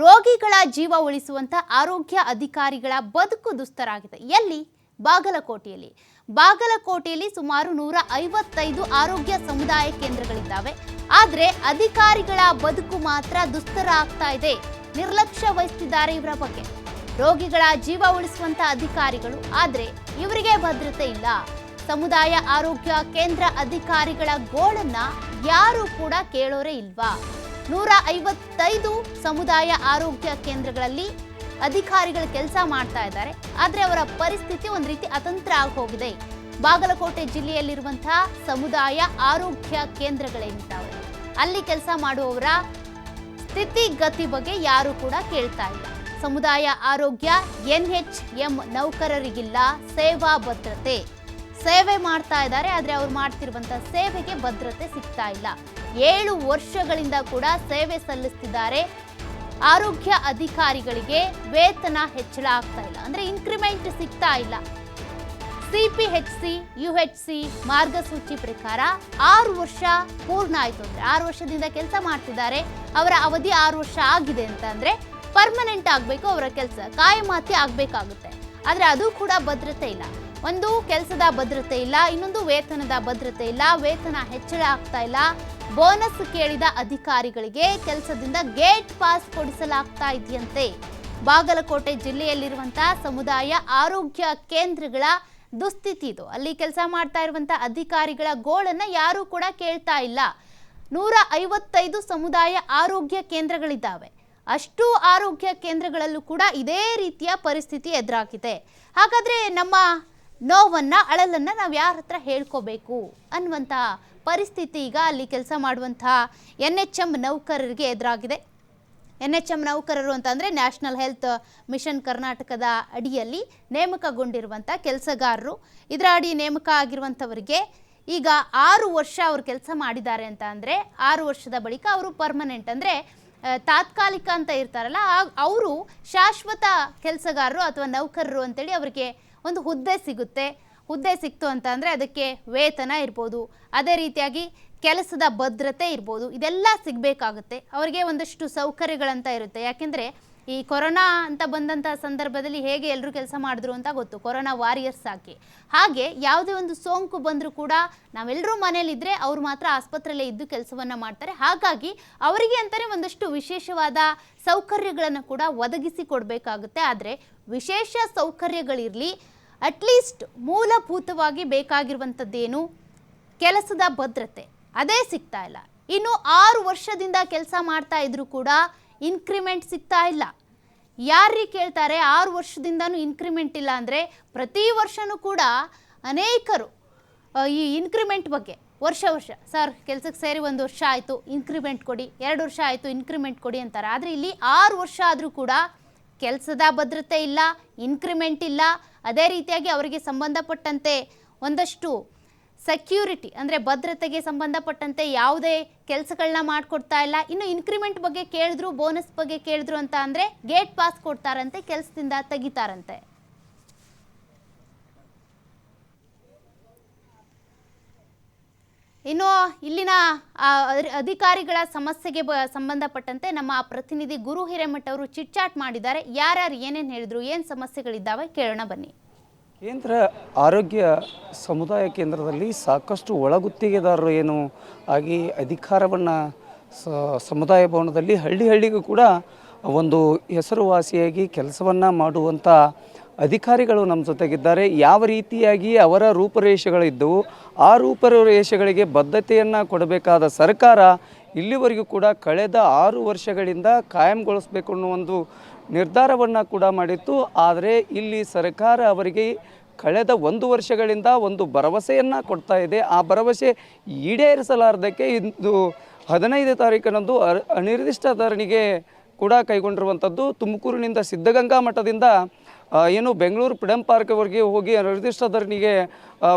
ರೋಗಿಗಳ ಜೀವ ಉಳಿಸುವಂತ ಆರೋಗ್ಯ ಅಧಿಕಾರಿಗಳ ಬದುಕು ದುಸ್ತರಾಗಿದೆ. ಎಲ್ಲಿ? ಬಾಗಲಕೋಟೆಯಲ್ಲಿ. ಬಾಗಲಕೋಟೆಯಲ್ಲಿ ಸುಮಾರು ನೂರ ಐವತ್ತೈದು ಆರೋಗ್ಯ ಸಮುದಾಯ ಕೇಂದ್ರಗಳಿದ್ದಾವೆ. ಆದರೆ ಅಧಿಕಾರಿಗಳ ಬದುಕು ಮಾತ್ರ ದುಸ್ತರ ಆಗ್ತಾ ಇದೆ. ನಿರ್ಲಕ್ಷ್ಯ ವಹಿಸುತ್ತಿದ್ದಾರೆ ಇವರ ಬಗ್ಗೆ. ರೋಗಿಗಳ ಜೀವ ಉಳಿಸುವಂತ ಅಧಿಕಾರಿಗಳು, ಆದರೆ ಇವರಿಗೆ ಭದ್ರತೆ ಇಲ್ಲ. ಸಮುದಾಯ ಆರೋಗ್ಯ ಕೇಂದ್ರ ಅಧಿಕಾರಿಗಳ ಗೋಳನ್ನ ಯಾರು ಕೂಡ ಕೇಳೋರೇ ಇಲ್ವಾ? ನೂರ ಐವತ್ತೈದು ಸಮುದಾಯ ಆರೋಗ್ಯ ಕೇಂದ್ರಗಳಲ್ಲಿ ಅಧಿಕಾರಿಗಳು ಕೆಲಸ ಮಾಡ್ತಾ ಇದ್ದಾರೆ. ಆದರೆ ಅವರ ಪರಿಸ್ಥಿತಿ ಒಂದು ರೀತಿ ಅತಂತ್ರ ಆಗಿ ಹೋಗಿದೆ. ಬಾಗಲಕೋಟೆ ಜಿಲ್ಲೆಯಲ್ಲಿರುವಂತಹ ಸಮುದಾಯ ಆರೋಗ್ಯ ಕೇಂದ್ರಗಳೇನಿದ್ದಾವೆ ಅಲ್ಲಿ ಕೆಲಸ ಮಾಡುವವರ ಸ್ಥಿತಿಗತಿ ಬಗ್ಗೆ ಯಾರು ಕೂಡ ಕೇಳ್ತಾ ಇಲ್ಲ. ಸಮುದಾಯ ಆರೋಗ್ಯ ಎನ್ ಎಚ್ ಎಂ ನೌಕರರಿಗಿಲ್ಲ, ಸೇವಾ ಭದ್ರತೆ. ಸೇವೆ ಮಾಡ್ತಾ ಇದ್ದಾರೆ, ಆದರೆ ಅವ್ರು ಮಾಡ್ತಿರುವಂತಹ ಸೇವೆಗೆ ಭದ್ರತೆ ಸಿಗ್ತಾ ಇಲ್ಲ. ಏಳು ವರ್ಷಗಳಿಂದ ಕೂಡ ಸೇವೆ ಸಲ್ಲಿಸ್ತಿದ್ದಾರೆ. ಆರೋಗ್ಯ ಅಧಿಕಾರಿಗಳಿಗೆ ವೇತನ ಹೆಚ್ಚಳ ಆಗ್ತಾ ಇಲ್ಲ. ಅಂದ್ರೆ ಇನ್ಕ್ರಿಮೆಂಟ್ ಸಿಗ್ತಾ ಇಲ್ಲ. ಸಿಪಿಎಚ್ಸಿ ಯುಎಚ್ಸಿ ಮಾರ್ಗಸೂಚಿ ಪ್ರಕಾರ ಆರು ವರ್ಷ ಪೂರ್ಣ ಆಯ್ತು ಅಂದ್ರೆ ಆರು ವರ್ಷದಿಂದ ಕೆಲಸ ಮಾಡ್ತಿದ್ದಾರೆ. ಅವರ ಅವಧಿ ಆರು ವರ್ಷ ಆಗಿದೆ ಅಂತ ಅಂದ್ರೆ ಪರ್ಮನೆಂಟ್ ಆಗಬೇಕು, ಅವರ ಕೆಲಸ ಕಾಯಮಾತಿ ಆಗಬೇಕಾಗುತ್ತೆ. ಆದ್ರೆ ಅದು ಕೂಡ ಭದ್ರತೆ ಇಲ್ಲ. ಒಂದು ಕೆಲಸದ ಭದ್ರತೆ ಇಲ್ಲ, ಇನ್ನೊಂದು ವೇತನದ ಭದ್ರತೆ ಇಲ್ಲ, ವೇತನ ಹೆಚ್ಚಳ ಆಗ್ತಾ ಇಲ್ಲ. ಬೋನಸ್ ಕೇಳಿದ ಅಧಿಕಾರಿಗಳಿಗೆ ಕೆಲಸದಿಂದ ಗೇಟ್ ಪಾಸ್ ಕೊಡಿಸಲಾಗ್ತಾ ಇದೆಯಂತೆ. ಬಾಗಲಕೋಟೆ ಜಿಲ್ಲೆಯಲ್ಲಿರುವಂತಹ ಸಮುದಾಯ ಆರೋಗ್ಯ ಕೇಂದ್ರಗಳ ದುಸ್ಥಿತಿ ಇದು. ಅಲ್ಲಿ ಕೆಲಸ ಮಾಡ್ತಾ ಇರುವಂತಹ ಅಧಿಕಾರಿಗಳ ಗೋಳನ್ನ ಯಾರು ಕೂಡ ಕೇಳ್ತಾ ಇಲ್ಲ. ನೂರ ಐವತ್ತೈದು ಸಮುದಾಯ ಆರೋಗ್ಯ ಕೇಂದ್ರಗಳಿದ್ದಾವೆ. ಅಷ್ಟು ಆರೋಗ್ಯ ಕೇಂದ್ರಗಳಲ್ಲೂ ಕೂಡ ಇದೇ ರೀತಿಯ ಪರಿಸ್ಥಿತಿ ಎದುರಾಗಿದೆ. ಹಾಗಾದ್ರೆ ನಮ್ಮ ನೋವನ್ನ, ಅಳಲನ್ನ ನಾವು ಯಾರ ಹತ್ರ ಹೇಳ್ಕೋಬೇಕು ಅನ್ನುವಂಥ ಪರಿಸ್ಥಿತಿ ಈಗ ಅಲ್ಲಿ ಕೆಲಸ ಮಾಡುವಂತಹ ಎನ್ ಎಚ್ ಎಂ ನೌಕರರಿಗೆ ಎದುರಾಗಿದೆ. ಎನ್ ಎಚ್ ಎಂ ನೌಕರರು ಅಂತಂದರೆ ನ್ಯಾಷನಲ್ ಹೆಲ್ತ್ ಮಿಷನ್ ಕರ್ನಾಟಕದ ಅಡಿಯಲ್ಲಿ ನೇಮಕಗೊಂಡಿರುವಂಥ ಕೆಲಸಗಾರರು. ಇದರ ಅಡಿ ನೇಮಕ ಆಗಿರುವಂಥವರಿಗೆ ಈಗ ಆರು ವರ್ಷ ಅವರು ಕೆಲಸ ಮಾಡಿದ್ದಾರೆ ಅಂತ ಅಂದರೆ ಆರು ವರ್ಷದ ಬಳಿಕ ಅವರು ಪರ್ಮನೆಂಟ್ ಅಂದರೆ ತಾತ್ಕಾಲಿಕ ಅಂತ ಇರ್ತಾರಲ್ಲ ಅವರು ಶಾಶ್ವತ ಕೆಲಸಗಾರರು ಅಥವಾ ನೌಕರರು ಅಂತೇಳಿ ಅವರಿಗೆ ಒಂದು ಹುದ್ದೆ ಸಿಗುತ್ತೆ. ಹುದ್ದೆ ಸಿಕ್ತು ಅಂತ ಅಂದರೆ ಅದಕ್ಕೆ ವೇತನ ಇರ್ಬೋದು. ಅದೇ ರೀತಿಯಾಗಿ ಕೆಲಸದ ಭದ್ರತೆ ಇರ್ಬೋದು. ಇದೆಲ್ಲ ಸಿಗಬೇಕಾಗುತ್ತೆ. ಅವರಿಗೆ ಒಂದಷ್ಟು ಸೌಕರ್ಯಗಳಂತ ಇರುತ್ತೆ. ಯಾಕೆಂದರೆ ಈ ಕೊರೋನಾ ಅಂತ ಬಂದಂಥ ಸಂದರ್ಭದಲ್ಲಿ ಹೇಗೆ ಎಲ್ಲರೂ ಕೆಲಸ ಮಾಡಿದ್ರು ಅಂತ ಗೊತ್ತು. ಕೊರೋನಾ ವಾರಿಯರ್ಸ್ ಆಗಿ ಹಾಗೆ ಯಾವುದೇ ಒಂದು ಸೋಂಕು ಬಂದರೂ ಕೂಡ ನಾವೆಲ್ಲರೂ ಮನೇಲಿದ್ದರೆ ಅವ್ರು ಮಾತ್ರ ಆಸ್ಪತ್ರೆಯಲ್ಲೇ ಇದ್ದು ಕೆಲಸವನ್ನು ಮಾಡ್ತಾರೆ. ಹಾಗಾಗಿ ಅವರಿಗೆ ಅಂತಲೇ ಒಂದಷ್ಟು ವಿಶೇಷವಾದ ಸೌಕರ್ಯಗಳನ್ನು ಕೂಡ ಒದಗಿಸಿ ಕೊಡಬೇಕಾಗುತ್ತೆ. ಆದರೆ ವಿಶೇಷ ಸೌಕರ್ಯಗಳಿರಲಿ ಅಟ್ಲೀಸ್ಟ್ ಮೂಲಭೂತವಾಗಿ ಬೇಕಾಗಿರುವಂಥದ್ದೇನು? ಕೆಲಸದ ಭದ್ರತೆ. ಅದೇ ಸಿಗ್ತಾ ಇಲ್ಲ. ಇನ್ನು ಆರು ವರ್ಷದಿಂದ ಕೆಲಸ ಮಾಡ್ತಾ ಇದ್ರೂ ಕೂಡ ಇನ್ಕ್ರಿಮೆಂಟ್ ಸಿಗ್ತಾ ಇಲ್ಲ. ಯಾರೀ ಕೇಳ್ತಾರೆ, ಆರು ವರ್ಷದಿಂದನೂ ಇನ್ಕ್ರಿಮೆಂಟ್ ಇಲ್ಲ ಅಂದರೆ ಪ್ರತಿ ವರ್ಷನೂ ಕೂಡ ಅನೇಕರು ಈ ಇನ್ಕ್ರಿಮೆಂಟ್ ಬಗ್ಗೆ ವರ್ಷ ವರ್ಷ, ಸರ್, ಕೆಲಸಕ್ಕೆ ಸೇರಿ ಒಂದು ವರ್ಷ ಆಯಿತು ಇನ್ಕ್ರಿಮೆಂಟ್ ಕೊಡಿ, ಎರಡು ವರ್ಷ ಆಯಿತು ಇನ್ಕ್ರಿಮೆಂಟ್ ಕೊಡಿ ಅಂತಾರೆ. ಆದರೆ ಇಲ್ಲಿ ಆರು ವರ್ಷ ಆದರೂ ಕೂಡ ಕೆಲಸದ ಭದ್ರತೆ ಇಲ್ಲ ಇನ್ಕ್ರಿಮೆಂಟ್ ಇಲ್ಲ ಅದೇ ರೀತಿಯಾಗಿ ಅವರಿಗೆ ಸಂಬಂಧಪಟ್ಟಂತೆ ಒಂದಷ್ಟು ಸೆಕ್ಯೂರಿಟಿ ಅಂದರೆ ಭದ್ರತೆಗೆ ಸಂಬಂಧಪಟ್ಟಂತೆ ಯಾವುದೇ ಕೆಲಸಗಳನ್ನ ಮಾಡಿಕೊಡ್ತಾ ಇಲ್ಲ. ಇನ್ನು ಇನ್ಕ್ರಿಮೆಂಟ್ ಬಗ್ಗೆ ಕೇಳಿದ್ರು ಬೋನಸ್ ಬಗ್ಗೆ ಕೇಳಿದ್ರು ಅಂತ ಅಂದರೆ ಗೇಟ್ ಪಾಸ್ ಕೊಡ್ತಾರಂತೆ, ಕೆಲಸದಿಂದ ತೆಗಿತಾರಂತೆ. ಇನ್ನು ಇಲ್ಲಿನ ಅಧಿಕಾರಿಗಳ ಸಮಸ್ಯೆಗೆ ಸಂಬಂಧಪಟ್ಟಂತೆ ನಮ್ಮ ಪ್ರತಿನಿಧಿ ಗುರು ಹಿರೇಮಠ ಅವರು ಚಿಟ್ಚಾಟ್ ಮಾಡಿದ್ದಾರೆ. ಯಾರ್ಯಾರು ಏನೇನು ಹೇಳಿದ್ರು, ಏನು ಸಮಸ್ಯೆಗಳಿದ್ದಾವೆ ಕೇಳೋಣ ಬನ್ನಿ. ಕೇಂದ್ರ ಆರೋಗ್ಯ ಸಮುದಾಯ ಕೇಂದ್ರದಲ್ಲಿ ಸಾಕಷ್ಟು ಒಳಗುತ್ತಿಗೆದಾರರು ಏನು ಆಗಿ ಅಧಿಕಾರವನ್ನು ಸಮುದಾಯ ಭವನದಲ್ಲಿ ಹಳ್ಳಿ ಹಳ್ಳಿಗೂ ಕೂಡ ಒಂದು ಹೆಸರುವಾಸಿಯಾಗಿ ಕೆಲಸವನ್ನು ಮಾಡುವಂಥ ಅಧಿಕಾರಿಗಳು ನಮ್ಮ ಜೊತೆಗಿದ್ದಾರೆ. ಯಾವ ರೀತಿಯಾಗಿ ಅವರ ರೂಪುರೇಷೆಗಳಿದ್ದವು ಆ ರೂಪುರೇಷೆಗಳಿಗೆ ಬದ್ಧತೆಯನ್ನು ಕೊಡಬೇಕಾದ ಸರ್ಕಾರ ಇಲ್ಲಿವರೆಗೂ ಕೂಡ ಕಳೆದ ಆರು ವರ್ಷಗಳಿಂದ ಕಾಯಂಗೊಳಿಸಬೇಕು ಅನ್ನೋ ಒಂದು ನಿರ್ಧಾರವನ್ನು ಕೂಡ ಮಾಡಿತ್ತು. ಆದರೆ ಇಲ್ಲಿ ಸರ್ಕಾರ ಅವರಿಗೆ ಕಳೆದ ಒಂದು ವರ್ಷಗಳಿಂದ ಒಂದು ಭರವಸೆಯನ್ನು ಕೊಡ್ತಾ ಇದೆ. ಆ ಭರವಸೆ ಈಡೇರಿಸಲಾರ್ದಕ್ಕೆ ಇಂದು ಹದಿನೈದು ತಾರೀಕಿನಂದು ಅನಿರ್ದಿಷ್ಟ ಧರಣಿಗೆ ಕೂಡ ಕೈಗೊಂಡಿರುವಂಥದ್ದು ತುಮಕೂರಿನಿಂದ ಸಿದ್ಧಗಂಗಾ ಮಠದಿಂದ ಏನು ಬೆಂಗಳೂರು ಫ್ರೀಡಮ್ ಪಾರ್ಕ್ವರೆಗೆ ಹೋಗಿ ನಿರ್ದಿಷ್ಟ ಧರಣಿಗೆ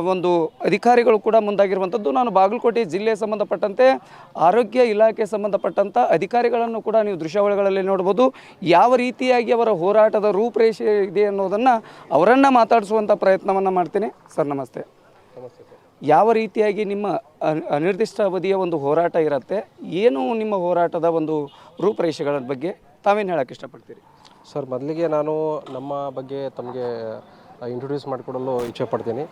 ಒಂದು ಅಧಿಕಾರಿಗಳು ಕೂಡ ಮುಂದಾಗಿರುವಂಥದ್ದು. ನಾನು ಬಾಗಲಕೋಟೆ ಜಿಲ್ಲೆ ಸಂಬಂಧಪಟ್ಟಂತೆ, ಆರೋಗ್ಯ ಇಲಾಖೆ ಸಂಬಂಧಪಟ್ಟಂಥ ಅಧಿಕಾರಿಗಳನ್ನು ಕೂಡ ನೀವು ದೃಶ್ಯಾವಳಿಗಳಲ್ಲಿ ನೋಡ್ಬೋದು ಯಾವ ರೀತಿಯಾಗಿ ಅವರ ಹೋರಾಟದ ರೂಪರೇಷೆ ಇದೆ ಅನ್ನೋದನ್ನು ಅವರನ್ನು ಮಾತಾಡಿಸುವಂಥ ಪ್ರಯತ್ನವನ್ನು ಮಾಡ್ತೀನಿ. ಸರ್, ನಮಸ್ತೆ. ಯಾವ ರೀತಿಯಾಗಿ ನಿಮ್ಮ ಅನ್- ಅನಿರ್ದಿಷ್ಟ ಅವಧಿಯ ಒಂದು ಹೋರಾಟ ಇರುತ್ತೆ? ಏನು ನಿಮ್ಮ ಹೋರಾಟದ ಒಂದು ರೂಪರೇಷೆಗಳ ಬಗ್ಗೆ ತಾವೇನು ಹೇಳೋಕ್ಕೆ ಇಷ್ಟಪಡ್ತೀರಿ? ಸರ್ ಮೊದಲಿಗೆ ನಾನು ನಮ್ಮ ಬಗ್ಗೆ ತಮಗೆ ಇಂಟ್ರೊಡ್ಯೂಸ್ ಮಾಡಿಕೊಡಲು ಇಚ್ಛೆ ಪಡ್ತೀನಿ.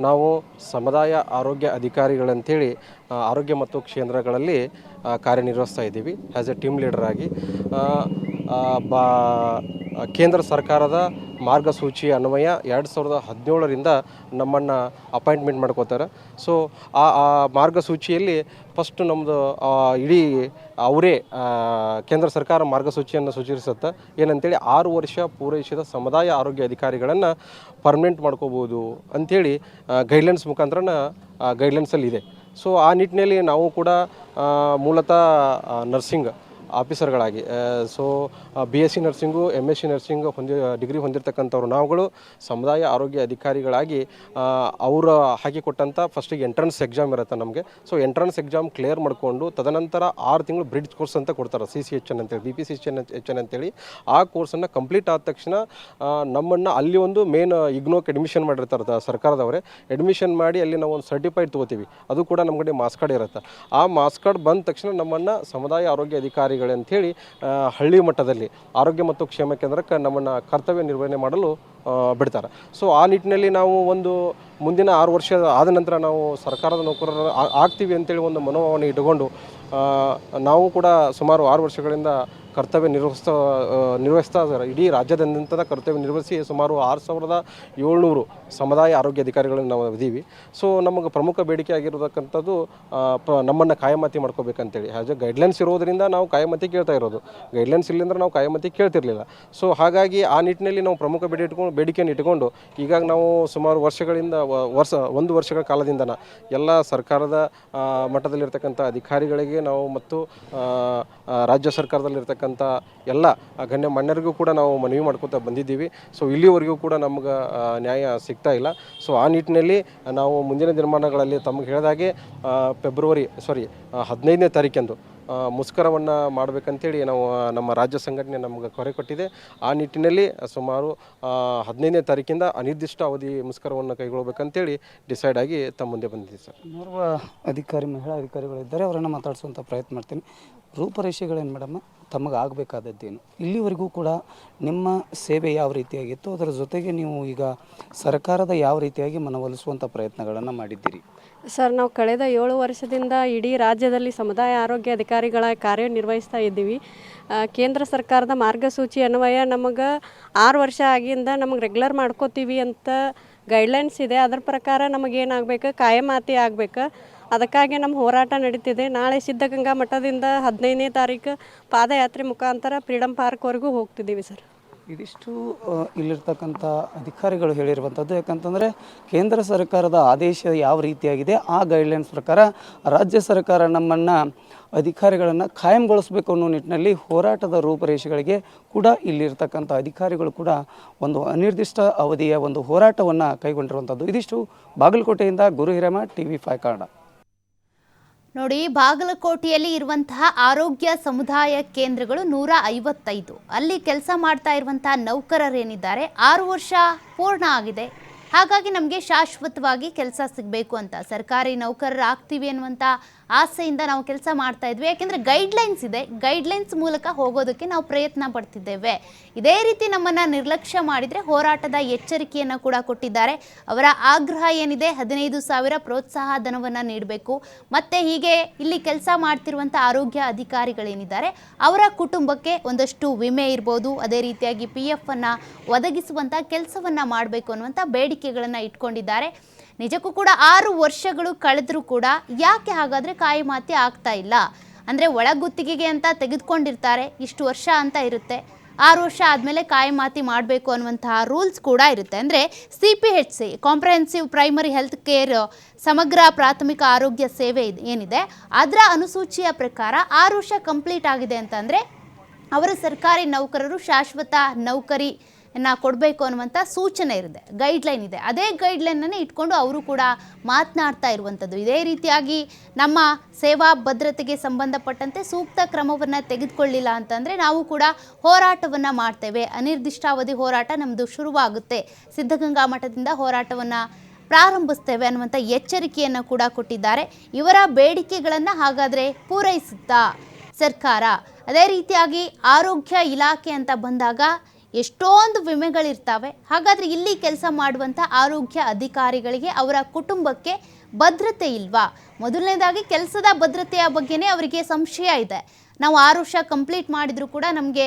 ನಾವು ಸಮುದಾಯ ಆರೋಗ್ಯ ಅಧಿಕಾರಿಗಳಂತೇಳಿ ಆ, ಆರೋಗ್ಯ ಮತ್ತು ಕ್ಷೇತ್ರಗಳಲ್ಲಿ ಕಾರ್ಯನಿರ್ವಹಿಸ್ತಾ ಇದ್ದೀವಿ. ಆ್ಯಸ್ ಎ ಟೀಮ್ ಲೀಡರ್ ಆಗಿ ಆ, ಆ, ಬಾ ಕೇಂದ್ರ ಸರ್ಕಾರದ ಮಾರ್ಗಸೂಚಿ ಅನ್ವಯ ಎರಡು ಸಾವಿರದ ಹದಿನೇಳರಿಂದ ನಮ್ಮನ್ನು ಅಪಾಯಿಂಟ್ಮೆಂಟ್ ಮಾಡ್ಕೋತಾರೆ. ಸೊ ಆ ಮಾರ್ಗಸೂಚಿಯಲ್ಲಿ ಫಸ್ಟ್ ನಮ್ಮದು ಇಡೀ, ಅವರೇ ಕೇಂದ್ರ ಸರ್ಕಾರ ಮಾರ್ಗಸೂಚಿಯನ್ನು ಸೂಚಿಸುತ್ತೆ. ಏನಂತೇಳಿ ಆರು ವರ್ಷ ಪೂರೈಸಿದ ಸಮುದಾಯ ಆರೋಗ್ಯ ಅಧಿಕಾರಿಗಳನ್ನು ಪರ್ಮನೆಂಟ್ ಮಾಡ್ಕೋಬೋದು ಅಂಥೇಳಿ ಗೈಡ್ಲೈನ್ಸ್ ಮುಖಾಂತರನ ಗೈಡ್ಲೈನ್ಸಲ್ಲಿ ಇದೆ. ಸೊ ಆ ನಿಟ್ಟಿನಲ್ಲಿ ನಾವು ಕೂಡ ಮೂಲತಃ nursing ಆಫೀಸರ್ಗಳಾಗಿ. So B S C nursing M S C nursing ಹೊಂದಿ ಡಿಗ್ರಿ ಹೊಂದಿರತಕ್ಕಂಥವ್ರು ನಾವುಗಳು ಸಮುದಾಯ ಆರೋಗ್ಯ ಅಧಿಕಾರಿಗಳಾಗಿ ಅವರು ಹಾಕಿಕೊಟ್ಟಂಥ ಫಸ್ಟಿಗೆ ಎಂಟ್ರೆನ್ಸ್ ಎಕ್ಸಾಮ್ ಇರುತ್ತೆ ನಮಗೆ. ಸೊ ಎಂಟ್ರೆನ್ಸ್ ಎಕ್ಸಾಮ್ ಕ್ಲಿಯರ್ ಮಾಡಿಕೊಂಡು ತದನಂತರ ಆರು ತಿಂಗಳು ಬ್ರಿಡ್ಜ್ ಕೋರ್ಸ್ ಅಂತ ಕೊಡ್ತಾರೆ ಸಿ ಸಿ ಎಚ್ ಎನ್ ಅಂತೇಳಿ B P C H N H N ಅಂತೇಳಿ ಆ ಕೋರ್ಸನ್ನು ಕಂಪ್ಲೀಟ್ ಆದ ತಕ್ಷಣ ನಮ್ಮನ್ನು ಅಲ್ಲಿ ಒಂದು ಮೇನ್ ಇಗ್ನೋಕ್ಕೆ ಅಡ್ಮಿಷನ್ ಮಾಡಿರ್ತಾರೆ ಸರ್ಕಾರದವರೇ. ಅಡ್ಮಿಷನ್ ಮಾಡಿ ಅಲ್ಲಿ ನಾವು ಒಂದು ಸರ್ಟಿಫೈಡ್ ತೊಗೋತೀವಿ. ಅದು ಕೂಡ ನಮ್ಮ ಕಡೆ ಮಾಸ್ ಕಾರ್ಡ್ ಇರುತ್ತೆ. ಆ ಮಾಸ್ ಕಾರ್ಡ್ ಬಂದ ತಕ್ಷಣ ನಮ್ಮನ್ನು ಸಮುದಾಯ ಆರೋಗ್ಯ ಅಧಿಕಾರಿಗಳು ಆ, ಹಳ್ಳಿ ಮಟ್ಟದಲ್ಲಿ ಆರೋಗ್ಯ ಮತ್ತು ಕ್ಷೇಮ ಕೇಂದ್ರಕ್ಕೆ ನಮ್ಮನ್ನು ಕರ್ತವ್ಯ ನಿರ್ವಹಣೆ ಮಾಡಲು ಬಿಡ್ತಾರೆ. ಸೊ ಆ ನಿಟ್ಟಿನಲ್ಲಿ ನಾವು ಒಂದು ಮುಂದಿನ ಆರು ವರ್ಷ ಆದ ನಂತರ ನಾವು ಸರ್ಕಾರದ ನೌಕರರ ಆಗ್ತೀವಿ ಅಂತೇಳಿ ಒಂದು ಮನೋಭಾವನೆ ಇಟ್ಟುಕೊಂಡು ನಾವು ಕೂಡ ಸುಮಾರು ಆರು ವರ್ಷಗಳಿಂದ ಕರ್ತವ್ಯ ನಿರ್ವಹಿಸ್ತಾ ನಿರ್ವಹಿಸ್ತಾ ಇಡೀ ರಾಜ್ಯಾದ್ಯಂತ ಕರ್ತವ್ಯ ನಿರ್ವಹಿಸಿ ಸುಮಾರು ಆರು ಸಾವಿರದ ಏಳ್ನೂರು ಸಮುದಾಯ ಆರೋಗ್ಯ ಅಧಿಕಾರಿಗಳನ್ನು ನಾವು ಇದ್ದೀವಿ ಸೊ ನಮಗೆ ಪ್ರಮುಖ ಬೇಡಿಕೆ ಆಗಿರತಕ್ಕಂಥದ್ದು ಪ, ನಮ್ಮನ್ನು ಕಾಯಮತಿ ಮಾಡ್ಕೋಬೇಕಂತೇಳಿ. ಆ್ಯಸ್ ಎ ಗೈಡ್ಲೈನ್ಸ್ ಇರೋದರಿಂದ ನಾವು ಕಾಯಮತಿ ಕೇಳ್ತಾ ಇರೋದು. ಗೈಡ್ಲೈನ್ಸ್ ಇಲ್ಲಿಂದ್ರೆ ನಾವು ಕಾಯಮತಿ ಕೇಳ್ತಿರ್ಲಿಲ್ಲ. ಸೊ ಹಾಗಾಗಿ ಆ ನಿಟ್ಟಿನಲ್ಲಿ ನಾವು ಪ್ರಮುಖ ಬೇಡಿಕೆ ಇಟ್ಕೊಂಡು ಬೇಡಿಕೆಯನ್ನು ಇಟ್ಕೊಂಡು ಈಗಾಗ ನಾವು ಸುಮಾರು ವರ್ಷಗಳಿಂದ ವರ್ಷ, ಒಂದು ವರ್ಷಗಳ ಕಾಲದಿಂದ ಎಲ್ಲ ಸರ್ಕಾರದ ಮಟ್ಟದಲ್ಲಿರ್ತಕ್ಕಂಥ ಅಧಿಕಾರಿಗಳಿಗೆ ನಾವು ಮತ್ತು ರಾಜ್ಯ ಸರ್ಕಾರದಲ್ಲಿರ್ತಕ್ಕಂಥ ಎಲ್ಲ ಗಣ್ಯ ಮಣ್ಯರಿಗೂ ಕೂಡ ನಾವು ಮನವಿ ಮಾಡ್ಕೊತಾ ಬಂದಿದ್ದೀವಿ. ಸೊ, ಇಲ್ಲಿವರೆಗೂ ಕೂಡ ನಮ್ಗೆ ನ್ಯಾಯ ಸಿಗ್ತಾ ಇಲ್ಲ. ಸೊ, ಆ ನಿಟ್ಟಿನಲ್ಲಿ ನಾವು ಮುಂದಿನ ದಿನಮಾನಗಳಲ್ಲಿ ತಮಗೆ ಹೇಳಿದಾಗೆ ಫೆಬ್ರವರಿ ಸಾರಿ ಹದಿನೈದನೇ ತಾರೀಕಂದು ಮುಷ್ಕರವನ್ನು ಮಾಡಬೇಕಂತೇಳಿ ನಾವು ನಮ್ಮ ರಾಜ್ಯ ಸಂಘಟನೆ ನಮಗೆ ಕೊರೆ ಕೊಟ್ಟಿದೆ. ಆ ನಿಟ್ಟಿನಲ್ಲಿ ಸುಮಾರು ಹದಿನೈದನೇ ತಾರೀಕಿಂದ ಅನಿರ್ದಿಷ್ಟ ಅವಧಿ ಮುಷ್ಕರವನ್ನು ಕೈಗೊಳ್ಳಬೇಕಂತೇಳಿ ಡಿಸೈಡ್ ಆಗಿ ತಮ್ಮ ಮುಂದೆ ಬಂದಿದ್ದೀವಿ ಸರ್. ಓರ್ವ ಅಧಿಕಾರಿ, ಮಹಿಳಾ ಅಧಿಕಾರಿಗಳಿದ್ದಾರೆ ಅವರನ್ನು ಮಾತಾಡಿಸುವಂಥ ಪ್ರಯತ್ನ ಮಾಡ್ತೀನಿ. ರೂಪರೇಷೆಗಳೇನು ಮೇಡಮ್? ತಮಗೆ ಆಗಬೇಕಾದದ್ದೇನು? ಇಲ್ಲಿವರೆಗೂ ಕೂಡ ನಿಮ್ಮ ಸೇವೆ ಯಾವ ರೀತಿಯಾಗಿತ್ತು? ಅದರ ಜೊತೆಗೆ ನೀವು ಈಗ ಸರ್ಕಾರದ ಯಾವ ರೀತಿಯಾಗಿ ಮನವೊಲಿಸುವಂಥ ಪ್ರಯತ್ನಗಳನ್ನು ಮಾಡಿದ್ದೀರಿ? ಸರ್, ನಾವು ಕಳೆದ ಏಳು ವರ್ಷದಿಂದ ಇಡೀ ರಾಜ್ಯದಲ್ಲಿ ಸಮುದಾಯ ಆರೋಗ್ಯ ಅಧಿಕಾರಿಗಳ ಕಾರ್ಯನಿರ್ವಹಿಸ್ತಾ ಇದ್ದೀವಿ. ಕೇಂದ್ರ ಸರ್ಕಾರದ ಮಾರ್ಗಸೂಚಿ ಅನ್ವಯ ನಮಗೆ ಆರು ವರ್ಷ ಆಗಿಂದ ನಮಗೆ ರೆಗ್ಯುಲರ್ ಮಾಡ್ಕೋತೀವಿ ಅಂತ ಗೈಡ್ಲೈನ್ಸ್ ಇದೆ. ಅದರ ಪ್ರಕಾರ ನಮಗೇನಾಗಬೇಕು ಕಾಯಮಾತಿ ಆಗಬೇಕು. ಅದಕ್ಕಾಗಿ ನಮ್ಮ ಹೋರಾಟ ನಡೀತಿದೆ. ನಾಳೆ ಸಿದ್ಧಗಂಗಾ ಮಠದಿಂದ ಹದಿನೈದನೇ ತಾರೀಕು ಪಾದಯಾತ್ರೆ ಮುಖಾಂತರ ಫ್ರೀಡಮ್ ಪಾರ್ಕ್ವರೆಗೂ ಹೋಗ್ತಿದ್ದೀವಿ ಸರ್. ಇದಿಷ್ಟು ಇಲ್ಲಿರ್ತಕ್ಕಂಥ ಅಧಿಕಾರಿಗಳು ಹೇಳಿರುವಂಥದ್ದು. ಯಾಕಂತಂದರೆ, ಕೇಂದ್ರ ಸರ್ಕಾರದ ಆದೇಶ ಯಾವ ರೀತಿಯಾಗಿದೆ, ಆ ಗೈಡ್ಲೈನ್ಸ್ ಪ್ರಕಾರ ರಾಜ್ಯ ಸರ್ಕಾರ ನಮ್ಮನ್ನು ಅಧಿಕಾರಿಗಳನ್ನು ಖಾಯಂಗೊಳಿಸಬೇಕು ಅನ್ನೋ ನಿಟ್ಟಿನಲ್ಲಿ ಹೋರಾಟದ ರೂಪರೇಷೆಗಳಿಗೆ ಕೂಡ ಇಲ್ಲಿರ್ತಕ್ಕಂಥ ಅಧಿಕಾರಿಗಳು ಕೂಡ ಒಂದು ಅನಿರ್ದಿಷ್ಟ ಅವಧಿಯ ಒಂದು ಹೋರಾಟವನ್ನು ಕೈಗೊಂಡಿರುವಂಥದ್ದು. ಇದಿಷ್ಟು ಬಾಗಲಕೋಟೆಯಿಂದ Guru Hirema T V five Kannada. ನೋಡಿ, ಬಾಗಲಕೋಟೆಯಲ್ಲಿ ಇರುವಂತಹ ಆರೋಗ್ಯ ಸಮುದಾಯ ಕೇಂದ್ರಗಳು ನೂರ ಐವತ್ತೈದು. ಅಲ್ಲಿ ಕೆಲಸ ಮಾಡ್ತಾ ಇರುವಂತಹ ನೌಕರರೇನಿದ್ದಾರೆ ಆರು ವರ್ಷ ಪೂರ್ಣ ಆಗಿದೆ. ಹಾಗಾಗಿ ನಮಗೆ ಶಾಶ್ವತವಾಗಿ ಕೆಲಸ ಸಿಗಬೇಕು ಅಂತ. ಸರ್ಕಾರಿ ನೌಕರರಾಗ್ತೀವಿ ಅನ್ನುವಂಥ ಆಸೆಯಿಂದ ನಾವು ಕೆಲಸ ಮಾಡ್ತಾ ಇದ್ವಿ. ಯಾಕೆಂದರೆ ಗೈಡ್ಲೈನ್ಸ್ ಇದೆ. ಗೈಡ್ಲೈನ್ಸ್ ಮೂಲಕ ಹೋಗೋದಕ್ಕೆ ನಾವು ಪ್ರಯತ್ನ ಪಡ್ತಿದ್ದೇವೆ. ಇದೇ ರೀತಿ ನಮ್ಮನ್ನು ನಿರ್ಲಕ್ಷ್ಯ ಮಾಡಿದರೆ ಹೋರಾಟದ ಎಚ್ಚರಿಕೆಯನ್ನು ಕೂಡ ಕೊಟ್ಟಿದ್ದಾರೆ. ಅವರ ಆಗ್ರಹ ಏನಿದೆ? ಹದಿನೈದು ಸಾವಿರ ಪ್ರೋತ್ಸಾಹ ಧನವನ್ನು ನೀಡಬೇಕು. ಮತ್ತು ಹೀಗೆ ಇಲ್ಲಿ ಕೆಲಸ ಮಾಡ್ತಿರುವಂಥ ಆರೋಗ್ಯ ಅಧಿಕಾರಿಗಳೇನಿದ್ದಾರೆ, ಅವರ ಕುಟುಂಬಕ್ಕೆ ಒಂದಷ್ಟು ವಿಮೆ ಇರ್ಬೋದು. ಅದೇ ರೀತಿಯಾಗಿ ಪಿ ಎಫ್ ಅನ್ನು ಒದಗಿಸುವಂಥ ಕೆಲಸವನ್ನು ಮಾಡಬೇಕು ಅನ್ನುವಂಥ ಬೇಡಿಕೆಗಳನ್ನು ಇಟ್ಕೊಂಡಿದ್ದಾರೆ. ನಿಜಕ್ಕೂ ಕೂಡ ಆರು ವರ್ಷಗಳು ಕಳೆದರೂ ಕೂಡ ಯಾಕೆ ಹಾಗಾದರೆ ಕಾಯಿಮಾತಿ ಆಗ್ತಾ ಇಲ್ಲ? ಅಂದರೆ ಒಳಗುತ್ತಿಗೆಗೆ ಅಂತ ತೆಗೆದುಕೊಂಡಿರ್ತಾರೆ, ಇಷ್ಟು ವರ್ಷ ಅಂತ ಇರುತ್ತೆ. ಆರು ವರ್ಷ ಆದಮೇಲೆ ಕಾಯಿಮಾತಿ ಮಾಡಬೇಕು ಅನ್ನುವಂತಹ ರೂಲ್ಸ್ ಕೂಡ ಇರುತ್ತೆ. ಅಂದರೆ C P H C, comprehensive primary health care, ಸಮಗ್ರ ಪ್ರಾಥಮಿಕ ಆರೋಗ್ಯ ಸೇವೆ ಏನಿದೆ. ಅದರ ಅನುಸೂಚಿಯ ಪ್ರಕಾರ ಆರು ವರ್ಷ ಕಂಪ್ಲೀಟ್ ಆಗಿದೆ ಅಂತಂದರೆ ಅವರ ಸರ್ಕಾರಿ ನೌಕರರು, ಶಾಶ್ವತ ನೌಕರಿ ನ ಕೊಡಬೇಕು ಅನ್ನುವಂಥ ಸೂಚನೆ ಇದೆ ಗೈಡ್ಲೈನ್ ಇದೆ. ಅದೇ ಗೈಡ್ಲೈನನ್ನೇ ಇಟ್ಕೊಂಡು ಅವರು ಕೂಡ ಮಾತನಾಡ್ತಾ ಇರುವಂಥದ್ದು ಇದೇ ರೀತಿಯಾಗಿ ನಮ್ಮ ಸೇವಾ ಭದ್ರತೆಗೆ ಸಂಬಂಧಪಟ್ಟಂತೆ ಸೂಕ್ತ ಕ್ರಮವನ್ನು ತೆಗೆದುಕೊಳ್ಳಿಲ್ಲ ಅಂತಂದರೆ ನಾವು ಕೂಡ ಹೋರಾಟವನ್ನು ಮಾಡ್ತೇವೆ. ಅನಿರ್ದಿಷ್ಟಾವಧಿ ಹೋರಾಟ ನಮ್ಮದು ಶುರುವಾಗುತ್ತೆ. ಸಿದ್ಧಗಂಗಾ ಮಠದಿಂದ ಹೋರಾಟವನ್ನು ಪ್ರಾರಂಭಿಸ್ತೇವೆ ಅನ್ನುವಂಥ ಎಚ್ಚರಿಕೆಯನ್ನು ಕೂಡ ಕೊಟ್ಟಿದ್ದಾರೆ. ಇವರ ಬೇಡಿಕೆಗಳನ್ನು ಹಾಗಾದರೆ ಪೂರೈಸುತ್ತಾ ಸರ್ಕಾರ. ಅದೇ ರೀತಿಯಾಗಿ ಆರೋಗ್ಯ ಇಲಾಖೆ ಅಂತ ಬಂದಾಗ ಎಷ್ಟೊಂದು ವಿಮೆಗಳಿರ್ತವೆ. ಹಾಗಾದರೆ ಇಲ್ಲಿ ಕೆಲಸ ಮಾಡುವಂಥ ಆರೋಗ್ಯ ಅಧಿಕಾರಿಗಳಿಗೆ ಅವರ ಕುಟುಂಬಕ್ಕೆ ಭದ್ರತೆ ಇಲ್ವಾ? ಮೊದಲನೇದಾಗಿ ಕೆಲಸದ ಭದ್ರತೆಯ ಬಗ್ಗೆನೇ ಅವರಿಗೆ ಸಂಶಯ ಇದೆ. ನಾವು ಆರು ವರ್ಷ ಕಂಪ್ಲೀಟ್ ಮಾಡಿದರೂ ಕೂಡ ನಮಗೆ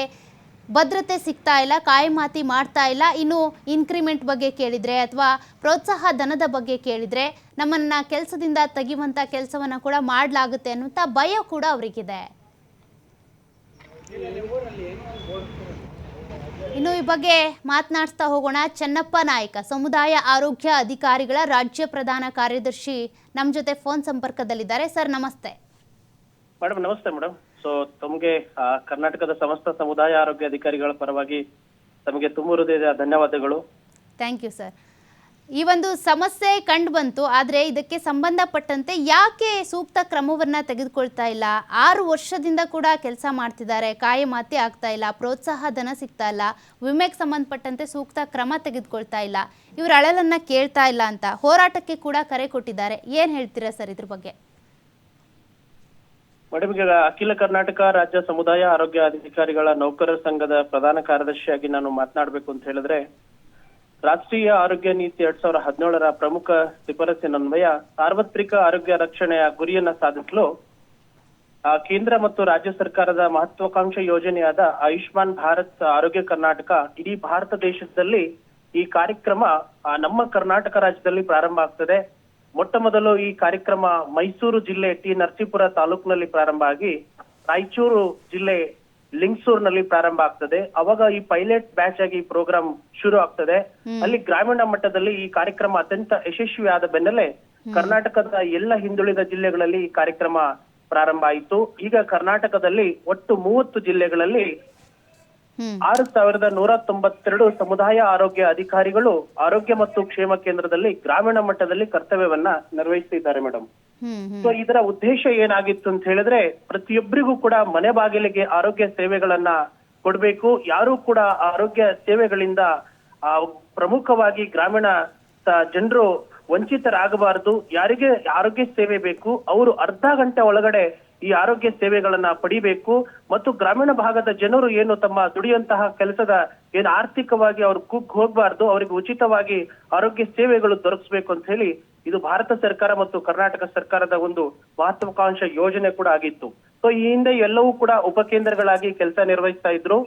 ಭದ್ರತೆ ಸಿಗ್ತಾ ಇಲ್ಲ, ಕಾಯಮಾತಿ ಮಾಡ್ತಾ ಇಲ್ಲ. ಇನ್ನು ಇನ್ಕ್ರಿಮೆಂಟ್ ಬಗ್ಗೆ ಕೇಳಿದರೆ ಅಥವಾ ಪ್ರೋತ್ಸಾಹ ಧನದ ಬಗ್ಗೆ ಕೇಳಿದರೆ ನಮ್ಮನ್ನು ಕೆಲಸದಿಂದ ತೆಗೆಯುವಂಥ ಕೆಲಸವನ್ನು ಕೂಡ ಮಾಡಲಾಗುತ್ತೆ ಅನ್ನುವಂಥ ಭಯ ಕೂಡ ಅವರಿಗಿದೆ. ಇನ್ನು ಈ ಬಗ್ಗೆ ಮಾತನಾಡ್ತಾ ಹೋಗೋಣ. ಚೆನ್ನಪ್ಪ ನಾಯಕ ಸಮುದಾಯ ಆರೋಗ್ಯ ಅಧಿಕಾರಿಗಳ ರಾಜ್ಯ ಪ್ರಧಾನ ಕಾರ್ಯದರ್ಶಿ ನಮ್ಮ ಜೊತೆ ಫೋನ್ ಸಂಪರ್ಕದಲ್ಲಿದ್ದಾರೆ. ಸರ್ ನಮಸ್ತೆ. ಮೇಡಮ್ ನಮಸ್ತೆ ಮೇಡಮ್ ಸೊ ತಮಗೆ ಕರ್ನಾಟಕದ ಸಮಸ್ತ ಸಮುದಾಯ ಆರೋಗ್ಯ ಅಧಿಕಾರಿಗಳ ಪರವಾಗಿ ತಮಗೆ ತುಂಬ ಹೃದಯದ ಧನ್ಯವಾದಗಳು. Thank you sir. ಈ ಒಂದು ಸಮಸ್ಯೆ ಕಂಡು ಬಂತು, ಆದರೆ ಇದಕ್ಕೆ ಸಂಬಂಧಪಟ್ಟಂತೆ ಯಾಕೆ ಸೂಕ್ತ ಕ್ರಮವನ್ನು ತೆಗೆದುಕೊಳ್ತಾ ಇಲ್ಲ? ಆರು ವರ್ಷದಿಂದ ಕೂಡ ಕೆಲಸ ಮಾಡ್ತಿದ್ದಾರೆ, ಕಾಯಮಾತಿ ಆಗ್ತಾ ಇಲ್ಲ, ಪ್ರೋತ್ಸಾಹ ಧನ ಸಿಗ್ತಾ ಇಲ್ಲ, ವಿಮೆಗೆ ಸಂಬಂಧಪಟ್ಟಂತೆ ಸೂಕ್ತ ಕ್ರಮ ತೆಗೆದುಕೊಳ್ತಾ ಇಲ್ಲ, ಇವ್ರ ಅಳಲನ್ನು ಕೇಳ್ತಾ ಇಲ್ಲ ಅಂತ ಹೋರಾಟಕ್ಕೆ ಕೂಡ ಕರೆ ಕೊಟ್ಟಿದ್ದಾರೆ. ಏನು ಹೇಳ್ತೀರಾ ಸರ್ ಇದ್ರ ಬಗ್ಗೆ? ಮೇಡಮ್ ಅಖಿಲ ಕರ್ನಾಟಕ ರಾಜ್ಯ ಸಮುದಾಯ ಆರೋಗ್ಯ ಅಧಿಕಾರಿಗಳ ನೌಕರರ ಸಂಘದ ಪ್ರಧಾನ ಕಾರ್ಯದರ್ಶಿಯಾಗಿ ನಾನು ಮಾತನಾಡಬೇಕು ಅಂತ ಹೇಳಿದ್ರೆ ರಾಷ್ಟ್ರೀಯ ಆರೋಗ್ಯ ನೀತಿ ಎರಡ್ ಸಾವಿರದ ಹದಿನೇಳರ ಪ್ರಮುಖ ಶಿಫಾರಸಿನನ್ವಯ ಸಾರ್ವತ್ರಿಕ ಆರೋಗ್ಯ ರಕ್ಷಣೆಯ ಗುರಿಯನ್ನ ಸಾಧಿಸಲು ಕೇಂದ್ರ ಮತ್ತು ರಾಜ್ಯ ಸರ್ಕಾರದ ಮಹತ್ವಾಕಾಂಕ್ಷೆ ಯೋಜನೆಯಾದ ಆಯುಷ್ಮಾನ್ ಭಾರತ್ ಆರೋಗ್ಯ ಕರ್ನಾಟಕ ಇಡೀ ಭಾರತ ದೇಶದಲ್ಲಿ ಈ ಕಾರ್ಯಕ್ರಮ ನಮ್ಮ ಕರ್ನಾಟಕ ರಾಜ್ಯದಲ್ಲಿ ಪ್ರಾರಂಭ ಆಗ್ತದೆ. ಮೊಟ್ಟ ಮೊದಲು ಈ ಕಾರ್ಯಕ್ರಮ ಮೈಸೂರು ಜಿಲ್ಲೆ ಟಿ ನರಸೀಪುರ ತಾಲೂಕಿನಲ್ಲಿ ಪ್ರಾರಂಭ ಆಗಿ ರಾಯಚೂರು ಜಿಲ್ಲೆ ಲಿಂಗಸೂರ್ನಲ್ಲಿ ಪ್ರಾರಂಭ ಆಗ್ತದೆ. ಅವಾಗ ಈ ಪೈಲಟ್ ಬ್ಯಾಚ್ ಆಗಿ ಪ್ರೋಗ್ರಾಮ್ ಶುರು ಆಗ್ತದೆ. ಅಲ್ಲಿ ಗ್ರಾಮೀಣ ಮಟ್ಟದಲ್ಲಿ ಈ ಕಾರ್ಯಕ್ರಮ ಅತ್ಯಂತ ಯಶಸ್ವಿಯಾದ ಬೆನ್ನಲ್ಲೇ ಕರ್ನಾಟಕದ ಎಲ್ಲ ಹಿಂದುಳಿದ ಜಿಲ್ಲೆಗಳಲ್ಲಿ ಈ ಕಾರ್ಯಕ್ರಮ ಪ್ರಾರಂಭ ಆಯಿತು. ಈಗ ಕರ್ನಾಟಕದಲ್ಲಿ ಒಟ್ಟು ಮೂವತ್ತು ಜಿಲ್ಲೆಗಳಲ್ಲಿ ಆರು ಸಾವಿರದ ನೂರ ತೊಂಬತ್ತೆರಡು ಸಮುದಾಯ ಆರೋಗ್ಯ ಅಧಿಕಾರಿಗಳು ಆರೋಗ್ಯ ಮತ್ತು ಕ್ಷೇಮ ಕೇಂದ್ರದಲ್ಲಿ ಗ್ರಾಮೀಣ ಮಟ್ಟದಲ್ಲಿ ಕರ್ತವ್ಯವನ್ನ ನಿರ್ವಹಿಸುತ್ತಿದ್ದಾರೆ ಮೇಡಮ್ ಸೊ ಇದರ ಉದ್ದೇಶ ಏನಾಗಿತ್ತು ಅಂತ ಹೇಳಿದ್ರೆ ಪ್ರತಿಯೊಬ್ಬರಿಗೂ ಕೂಡ ಮನೆ ಬಾಗಿಲಿಗೆ ಆರೋಗ್ಯ ಸೇವೆಗಳನ್ನ ಕೊಡ್ಬೇಕು. ಯಾರು ಕೂಡ ಆರೋಗ್ಯ ಸೇವೆಗಳಿಂದ ಪ್ರಮುಖವಾಗಿ ಗ್ರಾಮೀಣ ಜನರು ವಂಚಿತರಾಗಬಾರದು. ಯಾರಿಗೆ ಆರೋಗ್ಯ ಸೇವೆ ಬೇಕು, ಅವರು ಅರ್ಧ ಗಂಟೆ ಒಳಗಡೆ ಈ ಆರೋಗ್ಯ ಸೇವೆಗಳನ್ನ ಪಡಿಬೇಕು. ಮತ್ತು ಗ್ರಾಮೀಣ ಭಾಗದ ಜನರು ಏನು ತಮ್ಮ ದುಡಿಯುವಂತಹ ಕೆಲಸದ, ಏನು ಆರ್ಥಿಕವಾಗಿ ಅವ್ರು ಕುಗ್ ಹೋಗ್ಬಾರ್ದು, ಅವರಿಗೆ ಉಚಿತವಾಗಿ ಆರೋಗ್ಯ ಸೇವೆಗಳು ದೊರಕಿಸ್ಬೇಕು ಅಂತ ಹೇಳಿ ಇದು ಭಾರತ ಸರ್ಕಾರ ಮತ್ತು ಕರ್ನಾಟಕ ಸರ್ಕಾರದ ಒಂದು ಮಹತ್ವಾಕಾಂಕ್ಷ ಯೋಜನೆ ಕೂಡ ಆಗಿತ್ತು. ಸೊ ಈ ಹಿಂದೆ ಎಲ್ಲವೂ ಕೂಡ ಉಪಕೇಂದ್ರಗಳಾಗಿ ಕೆಲಸ ನಿರ್ವಹಿಸ್ತಾ ಇದ್ರು.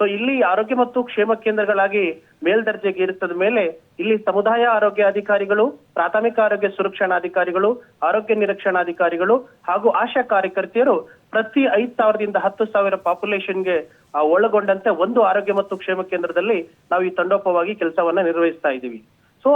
ಸೊ ಇಲ್ಲಿ ಆರೋಗ್ಯ ಮತ್ತು ಕ್ಷೇಮ ಕೇಂದ್ರಗಳಾಗಿ ಮೇಲ್ದರ್ಜೆಗೆ ಇರುತ್ತದ ಮೇಲೆ ಇಲ್ಲಿ ಸಮುದಾಯ ಆರೋಗ್ಯ ಅಧಿಕಾರಿಗಳು, ಪ್ರಾಥಮಿಕ ಆರೋಗ್ಯ ಸುರಕ್ಷಣಾಧಿಕಾರಿಗಳು, ಆರೋಗ್ಯ ನಿರೀಕ್ಷಣಾಧಿಕಾರಿಗಳು ಹಾಗೂ ಆಶಾ ಕಾರ್ಯಕರ್ತೆಯರು ಪ್ರತಿ ಐದ್ ಸಾವಿರದಿಂದ ಹತ್ತು ಸಾವಿರ ಪಾಪ್ಯುಲೇಷನ್ಗೆ ಒಳಗೊಂಡಂತೆ ಒಂದು ಆರೋಗ್ಯ ಮತ್ತು ಕ್ಷೇಮ ಕೇಂದ್ರದಲ್ಲಿ ನಾವು ಈ ತಂಡೋಪವಾಗಿ ಕೆಲಸವನ್ನ ನಿರ್ವಹಿಸ್ತಾ ಇದ್ದೀವಿ. So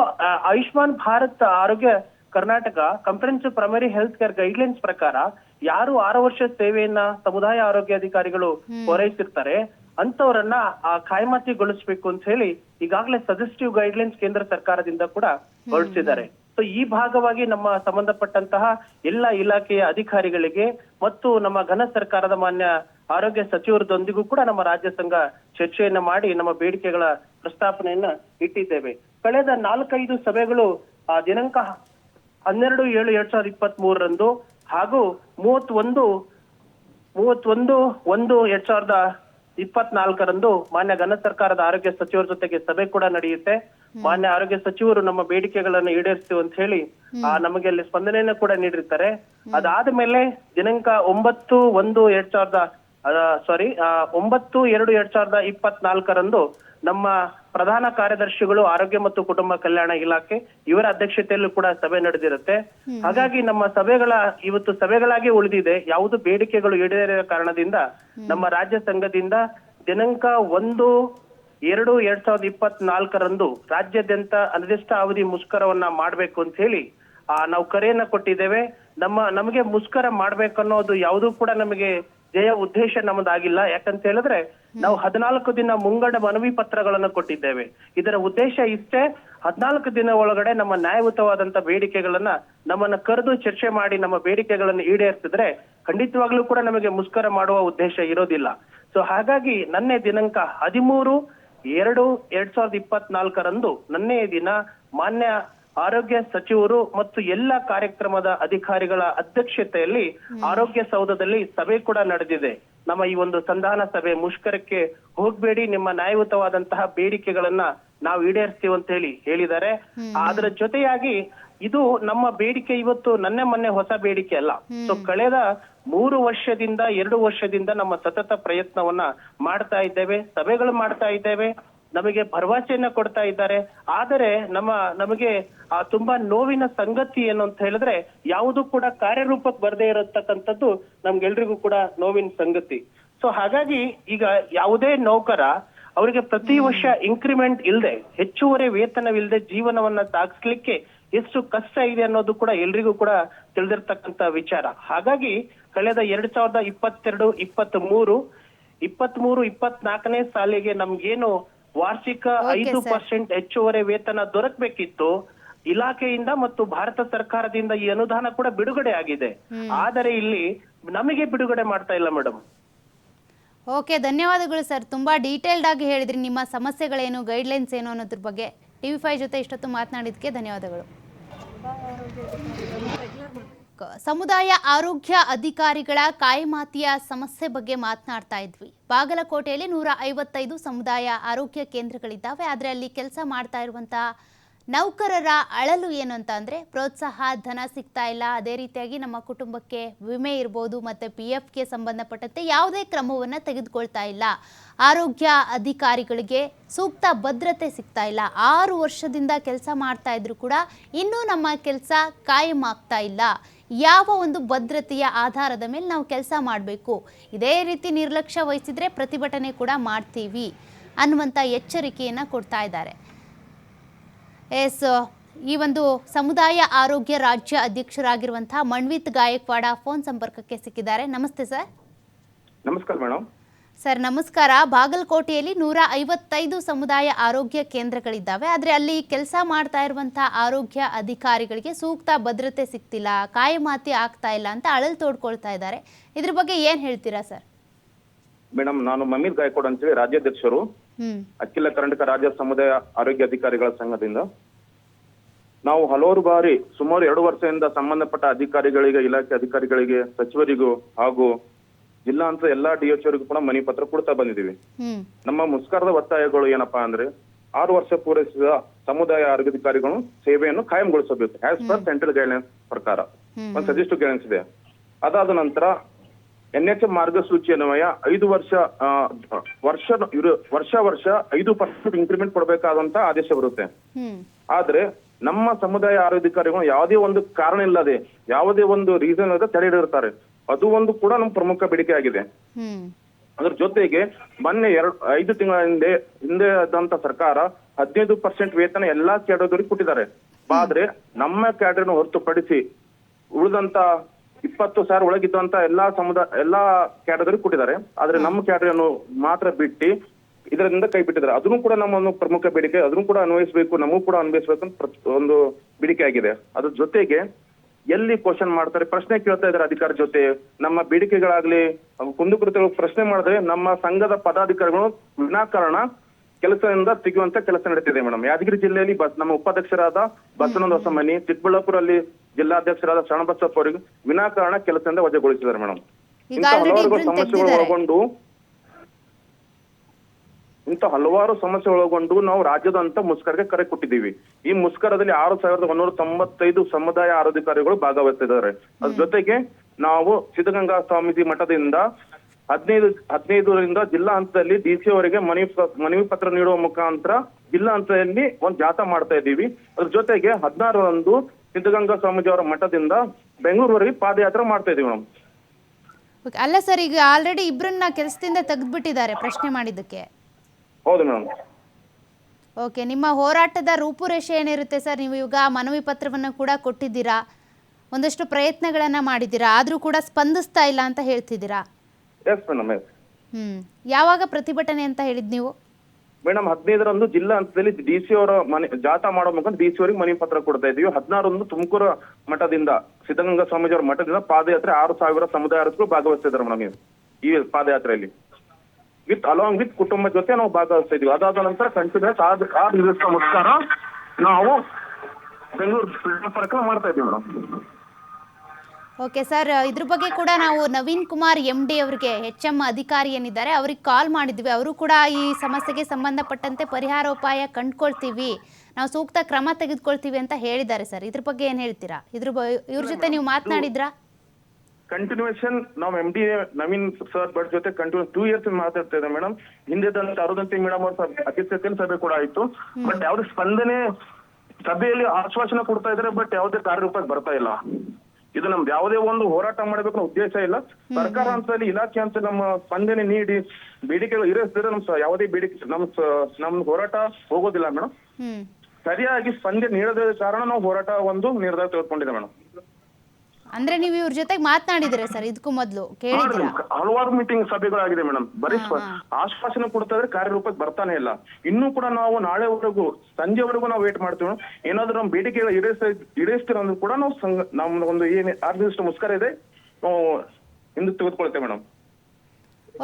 Ayushman Bharat Arogya Karnataka comprehensive primary health care guidelines ಪ್ರಕಾರ ಯಾರು ಆರು ವರ್ಷ ಸೇವೆಯನ್ನ ಸಮುದಾಯ ಆರೋಗ್ಯ ಅಧಿಕಾರಿಗಳು ಪೂರೈಸಿರ್ತಾರೆ ಅಂತವರನ್ನ ಆ ಕಾಯಮಾತಿಗೊಳಿಸ್ಬೇಕು ಅಂತ ಹೇಳಿ ಈಗಾಗಲೇ ಸಜೆಸ್ಟಿವ್ ಗೈಡ್ಲೈನ್ಸ್ ಕೇಂದ್ರ ಸರ್ಕಾರದಿಂದ ಕೂಡ ಹೊರಡಿಸಿದ್ದಾರೆ. ಸೊ ಈ ಭಾಗವಾಗಿ ನಮ್ಮ ಸಂಬಂಧಪಟ್ಟಂತಹ ಎಲ್ಲ ಇಲಾಖೆಯ ಅಧಿಕಾರಿಗಳಿಗೆ ಮತ್ತು ನಮ್ಮ ಘನ ಸರ್ಕಾರದ ಮಾನ್ಯ ಆರೋಗ್ಯ ಸಚಿವರದೊಂದಿಗೂ ಕೂಡ ನಮ್ಮ ರಾಜ್ಯ ಸಂಘ ಚರ್ಚೆಯನ್ನ ಮಾಡಿ ನಮ್ಮ ಬೇಡಿಕೆಗಳ ಪ್ರಸ್ತಾಪನೆಯನ್ನ ಇಟ್ಟಿದ್ದೇವೆ. ಕಳೆದ ನಾಲ್ಕೈದು ಸಭೆಗಳು ಆ ದಿನಾಂಕ ಹನ್ನೆರಡು ಏಳು ಎರಡ್ ಸಾವಿರದ ಇಪ್ಪತ್ತ್ ಮೂರರಂದು ಹಾಗೂ ಮೂವತ್ತೊಂದು ಮೂವತ್ತೊಂದು ಒಂದು ಎರಡ್ ಸಾವಿರದ ಇಪ್ಪತ್ನಾಲ್ಕರಂದು ಮಾನ್ಯ ಘನ ಸರ್ಕಾರದ ಆರೋಗ್ಯ ಸಚಿವರ ಜೊತೆಗೆ ಸಭೆ ಕೂಡ ನಡೆಯುತ್ತೆ. ಮಾನ್ಯ ಆರೋಗ್ಯ ಸಚಿವರು ನಮ್ಮ ಬೇಡಿಕೆಗಳನ್ನು ಈಡೇರಿಸ್ತೀವಿ ಅಂತ ಹೇಳಿ ಆ, ನಮಗೆ ಅಲ್ಲಿ ಸ್ಪಂದನೆಯನ್ನ ಕೂಡ ನೀಡಿರ್ತಾರೆ. ಅದಾದ ಮೇಲೆ ದಿನಾಂಕ ಒಂಬತ್ತು ಒಂದು ಎರಡ್ ಸಾವಿರದ ಸಾರಿ ಒಂಬತ್ತು ಎರಡು ಎರಡ್ ಸಾವಿರದ ಇಪ್ಪತ್ನಾಲ್ಕರಂದು ನಮ್ಮ ಪ್ರಧಾನ ಕಾರ್ಯದರ್ಶಿಗಳು ಆರೋಗ್ಯ ಮತ್ತು ಕುಟುಂಬ ಕಲ್ಯಾಣ ಇಲಾಖೆ ಇವರ ಅಧ್ಯಕ್ಷತೆಯಲ್ಲೂ ಕೂಡ ಸಭೆ ನಡೆದಿರುತ್ತೆ. ಹಾಗಾಗಿ ನಮ್ಮ ಸಭೆಗಳ ಇವತ್ತು ಸಭೆಗಳಾಗಿ ಉಳಿದಿದೆ. ಯಾವುದು ಬೇಡಿಕೆಗಳು ಈಡೇರಿದ ಕಾರಣದಿಂದ ನಮ್ಮ ರಾಜ್ಯ ಸಂಘದಿಂದ ದಿನಾಂಕ ಒಂದು ಎರಡು ಎರಡ್ ಸಾವಿರದ ಇಪ್ಪತ್ನಾಲ್ಕರಂದು ರಾಜ್ಯಾದ್ಯಂತ ಅನಿರ್ದಿಷ್ಟ ಅವಧಿ ಮುಷ್ಕರವನ್ನ ಮಾಡ್ಬೇಕು ಅಂತ ಹೇಳಿ ಆ ನಾವು ಕರೆಯನ್ನ ಕೊಟ್ಟಿದ್ದೇವೆ. ನಮ್ಮ ನಮಗೆ ಮುಷ್ಕರ ಮಾಡ್ಬೇಕನ್ನೋದು ಯಾವುದು ಕೂಡ ನಮಗೆ ಜಯ ಉದ್ದೇಶ ನಮ್ಮದಾಗಿಲ್ಲ ಯಾಕಂತ ಹೇಳಿದ್ರೆ ನಾವು ಹದಿನಾಲ್ಕು ದಿನ ಮುಂಗಡ ಮನವಿ ಪತ್ರಗಳನ್ನು ಕೊಟ್ಟಿದ್ದೇವೆ. ಇದರ ಉದ್ದೇಶ ಇಷ್ಟೇ ಹದಿನಾಲ್ಕು ದಿನ ಒಳಗಡೆ ನಮ್ಮ ನ್ಯಾಯಯುತವಾದಂತ ಬೇಡಿಕೆಗಳನ್ನ ನಮ್ಮನ್ನ ಕರೆದು ಚರ್ಚೆ ಮಾಡಿ ನಮ್ಮ ಬೇಡಿಕೆಗಳನ್ನು ಈಡೇರಿಸಿದ್ರೆ ಖಂಡಿತವಾಗ್ಲೂ ಕೂಡ ನಮಗೆ ಮುಷ್ಕರ ಮಾಡುವ ಉದ್ದೇಶ ಇರೋದಿಲ್ಲ. ಸೊ ಹಾಗಾಗಿ ನನ್ನೆ ದಿನಾಂಕ ಹದಿಮೂರು ಎರಡು ಎರಡ್ ಸಾವಿರದ ಇಪ್ಪತ್ನಾಲ್ಕರಂದು ನನ್ನೇ ದಿನ ಮಾನ್ಯ ಆರೋಗ್ಯ ಸಚಿವರು ಮತ್ತು ಎಲ್ಲ ಕಾರ್ಯಕ್ರಮದ ಅಧಿಕಾರಿಗಳ ಅಧ್ಯಕ್ಷತೆಯಲ್ಲಿ ಆರೋಗ್ಯ ಸೌಧದಲ್ಲಿ ಸಭೆ ಕೂಡ ನಡೆದಿದೆ. ನಮ್ಮ ಈ ಒಂದು ಸಂಧಾನ ಸಭೆ ಮುಷ್ಕರಕ್ಕೆ ಹೋಗ್ಬೇಡಿ ನಿಮ್ಮ ನ್ಯಾಯಯುತವಾದಂತಹ ಬೇಡಿಕೆಗಳನ್ನ ನಾವು ಈಡೇರಿಸ್ತೀವಿ ಅಂತ ಹೇಳಿ ಹೇಳಿದ್ದಾರೆ. ಅದರ ಜೊತೆಯಾಗಿ ಇದು ನಮ್ಮ ಬೇಡಿಕೆ ಇವತ್ತು ನನ್ನೆ ಮೊನ್ನೆ ಹೊಸ ಬೇಡಿಕೆ ಅಲ್ಲ. ಸೊ ಕಳೆದ ಮೂರು ವರ್ಷದಿಂದ ಎರಡು ವರ್ಷದಿಂದ ನಮ್ಮ ಸತತ ಪ್ರಯತ್ನವನ್ನ ಮಾಡ್ತಾ ಇದ್ದೇವೆ ಸಭೆಗಳು ಮಾಡ್ತಾ ಇದ್ದೇವೆ. ನಮಗೆ ಭರವಸೆಯನ್ನ ಕೊಡ್ತಾ ಇದ್ದಾರೆ. ಆದರೆ ನಮ್ಮ, ನಮಗೆ, ಆ, ತುಂಬಾ ನೋವಿನ ಸಂಗತಿ ಏನು ಅಂತ ಹೇಳಿದ್ರೆ ಯಾವುದು ಕೂಡ ಕಾರ್ಯರೂಪಕ್ಕೆ ಬರದೇ ಇರತಕ್ಕಂಥದ್ದು ನಮ್ಗೆಲ್ರಿಗೂ ಕೂಡ ನೋವಿನ ಸಂಗತಿ. ಸೊ ಹಾಗಾಗಿ ಈಗ ಯಾವುದೇ ನೌಕರ ಅವರಿಗೆ ಪ್ರತಿ ವರ್ಷ ಇನ್ಕ್ರಿಮೆಂಟ್ ಇಲ್ಲದೆ ಹೆಚ್ಚುವರಿ ವೇತನವಿಲ್ಲದೆ ಜೀವನವನ್ನ ಸಾಗಿಸ್ಲಿಕ್ಕೆ ಎಷ್ಟು ಕಷ್ಟ ಇದೆ ಅನ್ನೋದು ಕೂಡ ಎಲ್ರಿಗೂ ಕೂಡ ತಿಳಿದಿರ್ತಕ್ಕಂತ ವಿಚಾರ. ಹಾಗಾಗಿ ಕಳೆದ ಎರಡ್ ಸಾವಿರದ ಇಪ್ಪತ್ತೆರಡು, ಇಪ್ಪತ್ತ್ ಮೂರು ಇಪ್ಪತ್ತ್ ಮೂರು ಇಪ್ಪತ್ನಾಲ್ಕನೇ ಸಾಲಿಗೆ ನಮ್ಗೇನು ವಾರ್ಷಿಕ ಐದು ಪರ್ಸೆಂಟ್ ಹೆಚ್ಚುವರಿ ವೇತನ ದೊರಕಬೇಕಿತ್ತು. ಇಲಾಖೆಯಿಂದ ಮತ್ತು ಭಾರತ ಸರ್ಕಾರದಿಂದ ಈ ಅನುದಾನ ಕೂಡ ಬಿಡುಗಡೆ ಆಗಿದೆ. ಆದರೆ ಇಲ್ಲಿ ನಮಗೆ ಬಿಡುಗಡೆ ಮಾಡ್ತಾ ಇಲ್ಲ ಮೇಡಮ್. ಓಕೆ ಧನ್ಯವಾದಗಳು ಸರ್ ತುಂಬಾ ಡೀಟೇಲ್ಡ್ ಆಗಿ ಹೇಳಿದ್ರಿ ನಿಮ್ಮ ಸಮಸ್ಯೆಗಳೇನು ಗೈಡ್ಲೈನ್ಸ್ ಏನು ಅನ್ನೋದ್ರ ಬಗ್ಗೆ. ಟಿವಿ ಫೈವ್ ಜೊತೆ ಇಷ್ಟೊತ್ತು ಮಾತನಾಡಿದಕ್ಕೆ ಧನ್ಯವಾದಗಳು. ಸಮುದಾಯ ಆರೋಗ್ಯ ಅಧಿಕಾರಿಗಳ ಕಾಯಮಾತಿಯ ಸಮಸ್ಯೆ ಬಗ್ಗೆ ಮಾತನಾಡ್ತಾ ಇದ್ವಿ. ಬಾಗಲಕೋಟೆಯಲ್ಲಿ ನೂರ ಐವತ್ತೈದು ಸಮುದಾಯ ಆರೋಗ್ಯ ಕೇಂದ್ರಗಳಿದ್ದಾವೆ. ಆದರೆ ಅಲ್ಲಿ ಕೆಲಸ ಮಾಡ್ತಾ ಇರುವಂಥ ನೌಕರರ ಅಳಲು ಏನು ಅಂತ ಅಂದರೆ, ಪ್ರೋತ್ಸಾಹ, ಧನ ಸಿಗ್ತಾ ಇಲ್ಲ. ಅದೇ ರೀತಿಯಾಗಿ ನಮ್ಮ ಕುಟುಂಬಕ್ಕೆ ವಿಮೆ ಇರ್ಬೋದು ಮತ್ತು ಪಿ ಎಫ್ಗೆ ಸಂಬಂಧಪಟ್ಟಂತೆ ಯಾವುದೇ ಕ್ರಮವನ್ನು ತೆಗೆದುಕೊಳ್ತಾ ಇಲ್ಲ. ಆರೋಗ್ಯ ಅಧಿಕಾರಿಗಳಿಗೆ ಸೂಕ್ತ ಭದ್ರತೆ ಸಿಗ್ತಾ ಇಲ್ಲ. ಆರು ವರ್ಷದಿಂದ ಕೆಲಸ ಮಾಡ್ತಾ ಇದ್ರು ಕೂಡ ಇನ್ನೂ ನಮ್ಮ ಕೆಲಸ ಕಾಯಂ ಆಗ್ತಾ ಇಲ್ಲ. ಯಾವ ಒಂದು ಭದ್ರತೆಯ ಆಧಾರದ ಮೇಲೆ ನಾವು ಕೆಲಸ ಮಾಡಬೇಕು? ಇದೇ ರೀತಿ ನಿರ್ಲಕ್ಷ್ಯ ವಹಿಸಿದರೆ ಪ್ರತಿಭಟನೆ ಕೂಡ ಮಾಡ್ತೀವಿ ಅನ್ನುವಂಥ ಎಚ್ಚರಿಕೆಯನ್ನು ಕೊಡ್ತಾ ಇದ್ದಾರೆ. ಎಸ್, ಈ ಒಂದು ಸಮುದಾಯ ಆರೋಗ್ಯ ರಾಜ್ಯ ಅಧ್ಯಕ್ಷರಾಗಿರುವಂತಹ ಮಣ್ವಿತ್ ಗಾಯಕ್ವಾಡ ಫೋನ್ ಸಂಪರ್ಕಕ್ಕೆ ಸಿಕ್ಕಿದ್ದಾರೆ. ನಮಸ್ತೆ ಸರ್. ನಮಸ್ಕಾರ ಮೇಡಮ್ ಸರ್ ನಮಸ್ಕಾರ. ಬಾಗಲಕೋಟೆಯಲ್ಲಿ ನೂರ ಐವತ್ತೈದು ಸಮುದಾಯ ಆರೋಗ್ಯ ಕೇಂದ್ರಗಳಿದ್ದಾವೆ. ಆದರೆ ಅಲ್ಲಿ ಕೆಲಸ ಮಾಡ್ತಾ ಇರುವಂತಹ ಆರೋಗ್ಯ ಅಧಿಕಾರಿಗಳಿಗೆ ಸೂಕ್ತ ಭದ್ರತೆ ಸಿಗ್ತಿಲ್ಲ ಕಾಯಮಾತಿ ಆಗ್ತಾ ಇಲ್ಲ ಅಂತ ಅಳಲು ತೋಡ್ಕೊಳ್ತಾ ಇದ್ದಾರೆ. ಇದ್ರ ಬಗ್ಗೆ ಏನ್ ಹೇಳ್ತೀರಾ ಸರ್? ಮೇಡಮ್ ನಾನು ಮಮೀದ್ ಗಾಯಕೋಡ್ ಅಂತೇಳಿ ರಾಜ್ಯಾಧ್ಯಕ್ಷರು. ಅಖಿಲ ಕರ್ನಾಟಕ ರಾಜ್ಯ ಸಮುದಾಯ ಆರೋಗ್ಯ ಅಧಿಕಾರಿಗಳ ಸಂಘದಿಂದ. ನಾವು ಹಲವಾರು ಬಾರಿ ಸುಮಾರು ಎರಡು ವರ್ಷದಿಂದ ಸಂಬಂಧಪಟ್ಟ ಅಧಿಕಾರಿಗಳಿಗೆ ಇಲಾಖೆ ಅಧಿಕಾರಿಗಳಿಗೆ ಸಚಿವರಿಗೂ ಹಾಗೂ ಜಿಲ್ಲಾ ಅಂತ ಎಲ್ಲಾ ಡಿಎಚ್ ಅವರಿಗೂ ಕೂಡ ಮನಿ ಪತ್ರ ಕೊಡ್ತಾ ಬಂದಿದ್ದೀವಿ ನಮ್ಮ ಮುಸ್ಕಾರದ ಒತ್ತಾಯಗಳು ಏನಪ್ಪಾ ಅಂದ್ರೆ ಆರು ವರ್ಷ ಪೂರೈಸಿದ ಸಮುದಾಯ ಆರೋಗ್ಯಾಧಿಕಾರಿಗಳು ಸೇವೆಯನ್ನು ಕಾಯಂಗೊಳಿಸಬೇಕು ಆಸ್ ಪರ್ ಸೆಂಟ್ರಲ್ ಗೈಡ್ಲೈನ್ಸ್ ಪ್ರಕಾರ. ಒಂದು ಸಜೆಸ್ಟ್ ಗೈಡ್ಲೈನ್ಸ್ ಇದೆ. ಅದಾದ ನಂತರ ಎನ್ ಎಚ್ ಎಂ ಮಾರ್ಗಸೂಚಿ ಅನ್ವಯ ಐದು ವರ್ಷ ವರ್ಷ ವರ್ಷ ವರ್ಷ ಐದು ಪರ್ಸೆಂಟ್ ಇನ್ಕ್ರಿಮೆಂಟ್ ಕೊಡಬೇಕಾದಂತ ಆದೇಶ ಬರುತ್ತೆ. ಆದ್ರೆ ನಮ್ಮ ಸಮುದಾಯ ಆರೋಗ್ಯಾಧಿಕಾರಿಗಳು ಯಾವುದೇ ಒಂದು ಕಾರಣ ಇಲ್ಲದೆ ಯಾವುದೇ ಒಂದು ರೀಸನ್ ಇಲ್ಲದೆ ತಡೆ ಹಿಡಿದಿರ್ತಾರೆ ಅದು ಒಂದು ಕೂಡ ನಮ್ಮ ಪ್ರಮುಖ ಬೇಡಿಕೆ ಆಗಿದೆ. ಅದ್ರ ಜೊತೆಗೆ ಮೊನ್ನೆ ಎರಡು ಐದು ತಿಂಗಳ ಹಿಂದೆ ಹಿಂದೆ ಆದಂತ ಸರ್ಕಾರ ಹದಿನೈದು ಪರ್ಸೆಂಟ್ ವೇತನ ಎಲ್ಲಾ ಕ್ಯಾಡರ್ದವರಿಗೆ ಕೊಟ್ಟಿದ್ದಾರೆ. ಆದ್ರೆ ನಮ್ಮ ಕ್ಯಾಡರ್ನ ಹೊರತುಪಡಿಸಿ ಉಳಿದಂತ ಇಪ್ಪತ್ತು ಸಾವಿರ ಒಳಗಿದ್ದಂತ ಎಲ್ಲಾ ಸಮುದಾಯ ಎಲ್ಲಾ ಕ್ಯಾಡರ್ದವರಿಗೆ ಕೊಟ್ಟಿದ್ದಾರೆ. ಆದ್ರೆ ನಮ್ಮ ಕ್ಯಾಡರ್ನು ಮಾತ್ರ ಬಿಟ್ಟು ಇದರಿಂದ ಕೈ ಬಿಟ್ಟಿದ್ದಾರೆ. ಅದನ್ನು ಕೂಡ ನಮ್ಮ ಒಂದು ಪ್ರಮುಖ ಬೇಡಿಕೆ ಅದನ್ನು ಕೂಡ ಅನ್ವಯಿಸಬೇಕು ನಮಗೂ ಕೂಡ ಅನ್ವಯಿಸಬೇಕು ಅಂತ ಒಂದು ಬೇಡಿಕೆ ಆಗಿದೆ. ಅದ್ರ ಜೊತೆಗೆ ಎಲ್ಲಿ ಕ್ವಶನ್ ಮಾಡ್ತಾರೆ ಪ್ರಶ್ನೆ ಕೇಳ್ತಾ ಇದ್ದಾರೆ ಅಧಿಕಾರಿ ಜೊತೆ. ನಮ್ಮ ಬೇಡಿಕೆಗಳಾಗ್ಲಿ ಕುಂದುಕೃತಿಗಳು ಪ್ರಶ್ನೆ ಮಾಡಿದ್ರೆ ನಮ್ಮ ಸಂಘದ ಪದಾಧಿಕಾರಿಗಳು ವಿನಾಕಾರಣ ಕೆಲಸದಿಂದ ತೆಗೆಯುವಂತ ಕೆಲಸ ನಡೀತಿದೆ ಮೇಡಮ್ ಯಾದಗಿರಿ ಜಿಲ್ಲೆಯಲ್ಲಿ ನಮ್ಮ ಉಪಾಧ್ಯಕ್ಷರಾದ ಬಸವನಂದ ಹೊಸಮನಿ ಚಿಕ್ಕಬಳ್ಳಾಪುರಲ್ಲಿ ಜಿಲ್ಲಾಧ್ಯಕ್ಷರಾದ ಶರಣಬಸಪ್ಪ ಅವರಿಗೆ ವಿನಾಕಾರಣ ಕೆಲಸದಿಂದ ವಜಗೊಳಿಸಿದ್ದಾರೆ ಮೇಡಮ್ ಇಂತಹ ಹಲವಾರು ಸಮಸ್ಯೆಗಳು ಒಳಗೊಂಡು ಇಂಥ ಹಲವಾರು ಸಮಸ್ಯೆ ಒಳಗೊಂಡು ನಾವು ರಾಜ್ಯದಂತ ಮುಷ್ಕರಕ್ಕೆ ಕರೆ ಕೊಟ್ಟಿದ್ದೀವಿ. ಈ ಮುಷ್ಕರದಲ್ಲಿ ಆರು ಸಾವಿರದ ಒಂದೂರ ತೊಂಬತ್ತೈದು ಸಮುದಾಯ ಆರೋಗ್ಯಕಾರಿಗಳು ಭಾಗವಹಿಸಿದ್ದಾರೆ. ಅದ್ರ ಜೊತೆಗೆ ನಾವು ಸಿದ್ಧಗಂಗಾ ಸ್ವಾಮೀಜಿ ಮಠದಿಂದ ಹದಿನೈದು ಹದಿನೈದರಿಂದ ಜಿಲ್ಲಾ ಹಂತದಲ್ಲಿ ಡಿಸಿ ಅವರಿಗೆ ಮನವಿ ಮನವಿ ಪತ್ರ ನೀಡುವ ಮುಖಾಂತರ ಜಿಲ್ಲಾ ಹಂತದಲ್ಲಿ ಒಂದು ಜಾಥಾ ಮಾಡ್ತಾ ಇದ್ದೀವಿ. ಅದ್ರ ಜೊತೆಗೆ ಹದಿನಾರರಂದು ಸಿದ್ಧಗಂಗಾ ಸ್ವಾಮೀಜಿ ಅವರ ಮಠದಿಂದ ಬೆಂಗಳೂರವರೆಗೆ ಪಾದಯಾತ್ರೆ ಮಾಡ್ತಾ ಇದೀವಿ ಮೇಡಮ್ ಅಲ್ಲ ಸರ್ ಈಗ ಆಲ್ರೆಡಿ ಇಬ್ಬರನ್ನ ಕೆಲಸದಿಂದ ತೆಗೆದ್ಬಿಟ್ಟಿದ್ದಾರೆ ಪ್ರಶ್ನೆ ಮಾಡಿದ್ದಕ್ಕೆ. ಹೌದು ಮೇಡಮ್ ಓಕೆ ನಿಮ್ಮ ಹೋರಾಟದ ರೂಪುರೇಷೆ ಏನಿರುತ್ತೆ ಸರ್ ನೀವು ಈಗ ಮನವಿ ಪತ್ರವನ್ನು ಕೂಡ ಕೊಟ್ಟಿದ್ದೀರಾ? ಒಂದಷ್ಟು ಪ್ರಯತ್ನಗಳನ್ನ ಮಾಡಿದ್ದೀರಾ? ಆದರೂ ಕೂಡ ಸ್ಪಂದಿಸ್ತಾ ಇಲ್ಲ ಅಂತ ಹೇಳ್ತಿದ್ದೀರಾ? Yes madam yes hmm. ಯಾವಾಗ ಪ್ರತಿಭಟನೆ ಅಂತ ಹೇಳಿದ್ ನೀವು? ಮೇಡಮ್ ಹದಿನೈದರಂದು ಜಿಲ್ಲಾ ಹಂತದಲ್ಲಿ ಡಿ ಸಿ ಅವರ ಮನೆ ಜಾಥಾ ಮಾಡೋ ಮುಖಾಂತರ ಡಿ ಸಿ ಅವರಿಗೆ ಮನವಿ ಪತ್ರ ಕೊಡ್ತಾ ಇದೀವಿ ಹದಿನಾರರಂದು ತುಮಕೂರು ಮಠದಿಂದ ಸಿದ್ಧಗಂಗಾ ಸ್ವಾಮೀಜಿ ಅವರ ಮಠದಿಂದ ಪಾದಯಾತ್ರೆ ಆರು ಸಾವಿರ ಸಮುದಾಯ ಭಾಗವಹಿಸ್ತಿದ್ದಾರೆ ಮೇಡಮ್ ಈ ಪಾದಯಾತ್ರೆಯಲ್ಲಿ. ವಿತ್ ಅಲಾಂಗ್ ವಿತ್ ಕುಟುಂಬ ಜೊತೆ ನಾವು ಭಾಗವಹಿಸ್ತಾ ಇದೀವಿ ಅದಾದ ನಂತರ ಕಂಟಿನ್ಯೂಸ್ ಆದ ಆ ದಿವಸ ಮುಸ್ಕಾರ ನಾವು ಬೆಂಗಳೂರು ಪ್ರಕರಣ ಮಾಡ್ತಾ ಇದೀವಿ ಮೇಡಮ್ ಓಕೆ ಸರ್ ಇದ್ರ ಬಗ್ಗೆ ಕೂಡ ನಾವು ನವೀನ್ ಕುಮಾರ್ ಎಂ ಡಿ ಅವರಿಗೆ ಎಚ್ ಎಂ ಅಧಿಕಾರಿ ಏನಿದ್ದಾರೆ ಅವ್ರಿಗೆ ಕಾಲ್ ಮಾಡಿದ್ವಿ. ಅವರು ಕೂಡ ಈ ಸಮಸ್ಯೆಗೆ ಸಂಬಂಧಪಟ್ಟಂತೆ ಪರಿಹಾರೋಪಾಯ ಕಂಡ್ಕೊಳ್ತೀವಿ. ನಾವು ಸೂಕ್ತ ಕ್ರಮ ತೆಗೆದುಕೊಳ್ತೀವಿ ಅಂತ ಹೇಳಿದ್ದಾರೆ ಸರ್. ಇದ್ರ ಬಗ್ಗೆ ಏನು ಹೇಳ್ತೀರಾ? ಇದ್ರ ಇವ್ರ ಜೊತೆ ನೀವು ಮಾತನಾಡಿದ್ರಾ? ಕಂಟಿನ್ಯೂಷನ್ ನಾವು M D Naveen sir but ಜೊತೆ ಕಂಟಿನ್ಯೂ ಟೂ ಇಯರ್ಸ್ ಮಾತಾಡ್ತಾ ಇದ್ದೆ ಮೇಡಮ್ ಹಿಂದೆ ಅರುದಂತಿ ಮೇಡಮ್ ಅವ್ರ ಅಧ್ಯಕ್ಷತೆಯಲ್ಲಿ ಸಭೆ ಕೂಡ ಆಯ್ತು. ಬಟ್ ಯಾವ್ದು ಸ್ಪಂದನೆ ಸಭೆಯಲ್ಲಿ ಆಶ್ವಾಸನೆ ಕೊಡ್ತಾ ಇದ್ರೆ ಬಟ್ ಯಾವುದೇ ಕಾರ್ಯರೂಪಕ್ಕೆ ಬರ್ತಾ ಇಲ್ಲ. ಇದು ನಮ್ದು ಯಾವುದೇ ಒಂದು ಹೋರಾಟ ಮಾಡಬೇಕು ಉದ್ದೇಶ ಇಲ್ಲ. ಸರ್ಕಾರ ಹಂತದಲ್ಲಿ ಇಲಾಖೆ ಅಂತ ನಮ್ಮ ಸ್ಪಂದನೆ ನೀಡಿ ಬೇಡಿಕೆಗಳು ಈಡೇರಿಸಿದ್ರೆ ನಮ್ ಯಾವುದೇ ಬೇಡಿಕೆ ನಮ್ ನಮ್ ಹೋರಾಟ ಹೋಗೋದಿಲ್ಲ ಮೇಡಮ್ ಸರಿಯಾಗಿ ಸ್ಪಂದನೆ ನೀಡದ ಕಾರಣ ನಾವು ಹೋರಾಟ ಒಂದು ನಿರ್ಧಾರ ತೆಗೆದುಕೊಂಡಿದೆ ಮೇಡಮ್ ಅಂದ್ರೆ ನೀವು ಇವ್ರ ಜೊತೆಗೆ ಮಾತನಾಡಿದ್ರೆ ಸರ್? ಇದಕ್ಕೂ ಮೊದಲು ಹಲವಾರು ಮೀಟಿಂಗ್ ಸಭೆಗಳಾಗಿದೆ ಮೇಡಮ್. ಬರೀ ಸ್ವ- ಆಶ್ವಾಸನೆ ಕೊಡ್ತಾ ಇದ್ರೆ ಕಾರ್ಯರೂಪಕ್ಕೆ ಬರ್ತಾನೆ ಇಲ್ಲ. ಇನ್ನೂ ಕೂಡ ನಾವು ನಾಳೆವರೆಗೂ ಸಂಜೆವರೆಗೂ ನಾವು ವೇಟ್ ಮಾಡ್ತೀವಿ madam. ಏನಾದ್ರೂ ನಮ್ಮ ಬೇಡಿಕೆ ಈಡೇರಿಸ ಈಡೇರಿಸ್ತೀರ ಅಂದ್ರೂ ಕೂಡ ನಾವು ಸಂಘ ನಮ್ದು ಒಂದು ಏನ್ ಆರು ದಿವಸ ಮುಸ್ಕರ ಇದೆ. ನಾವು ಹಿಂದೆ ತೆಗೆದುಕೊಳ್ತೇವೆ ಮೇಡಮ್.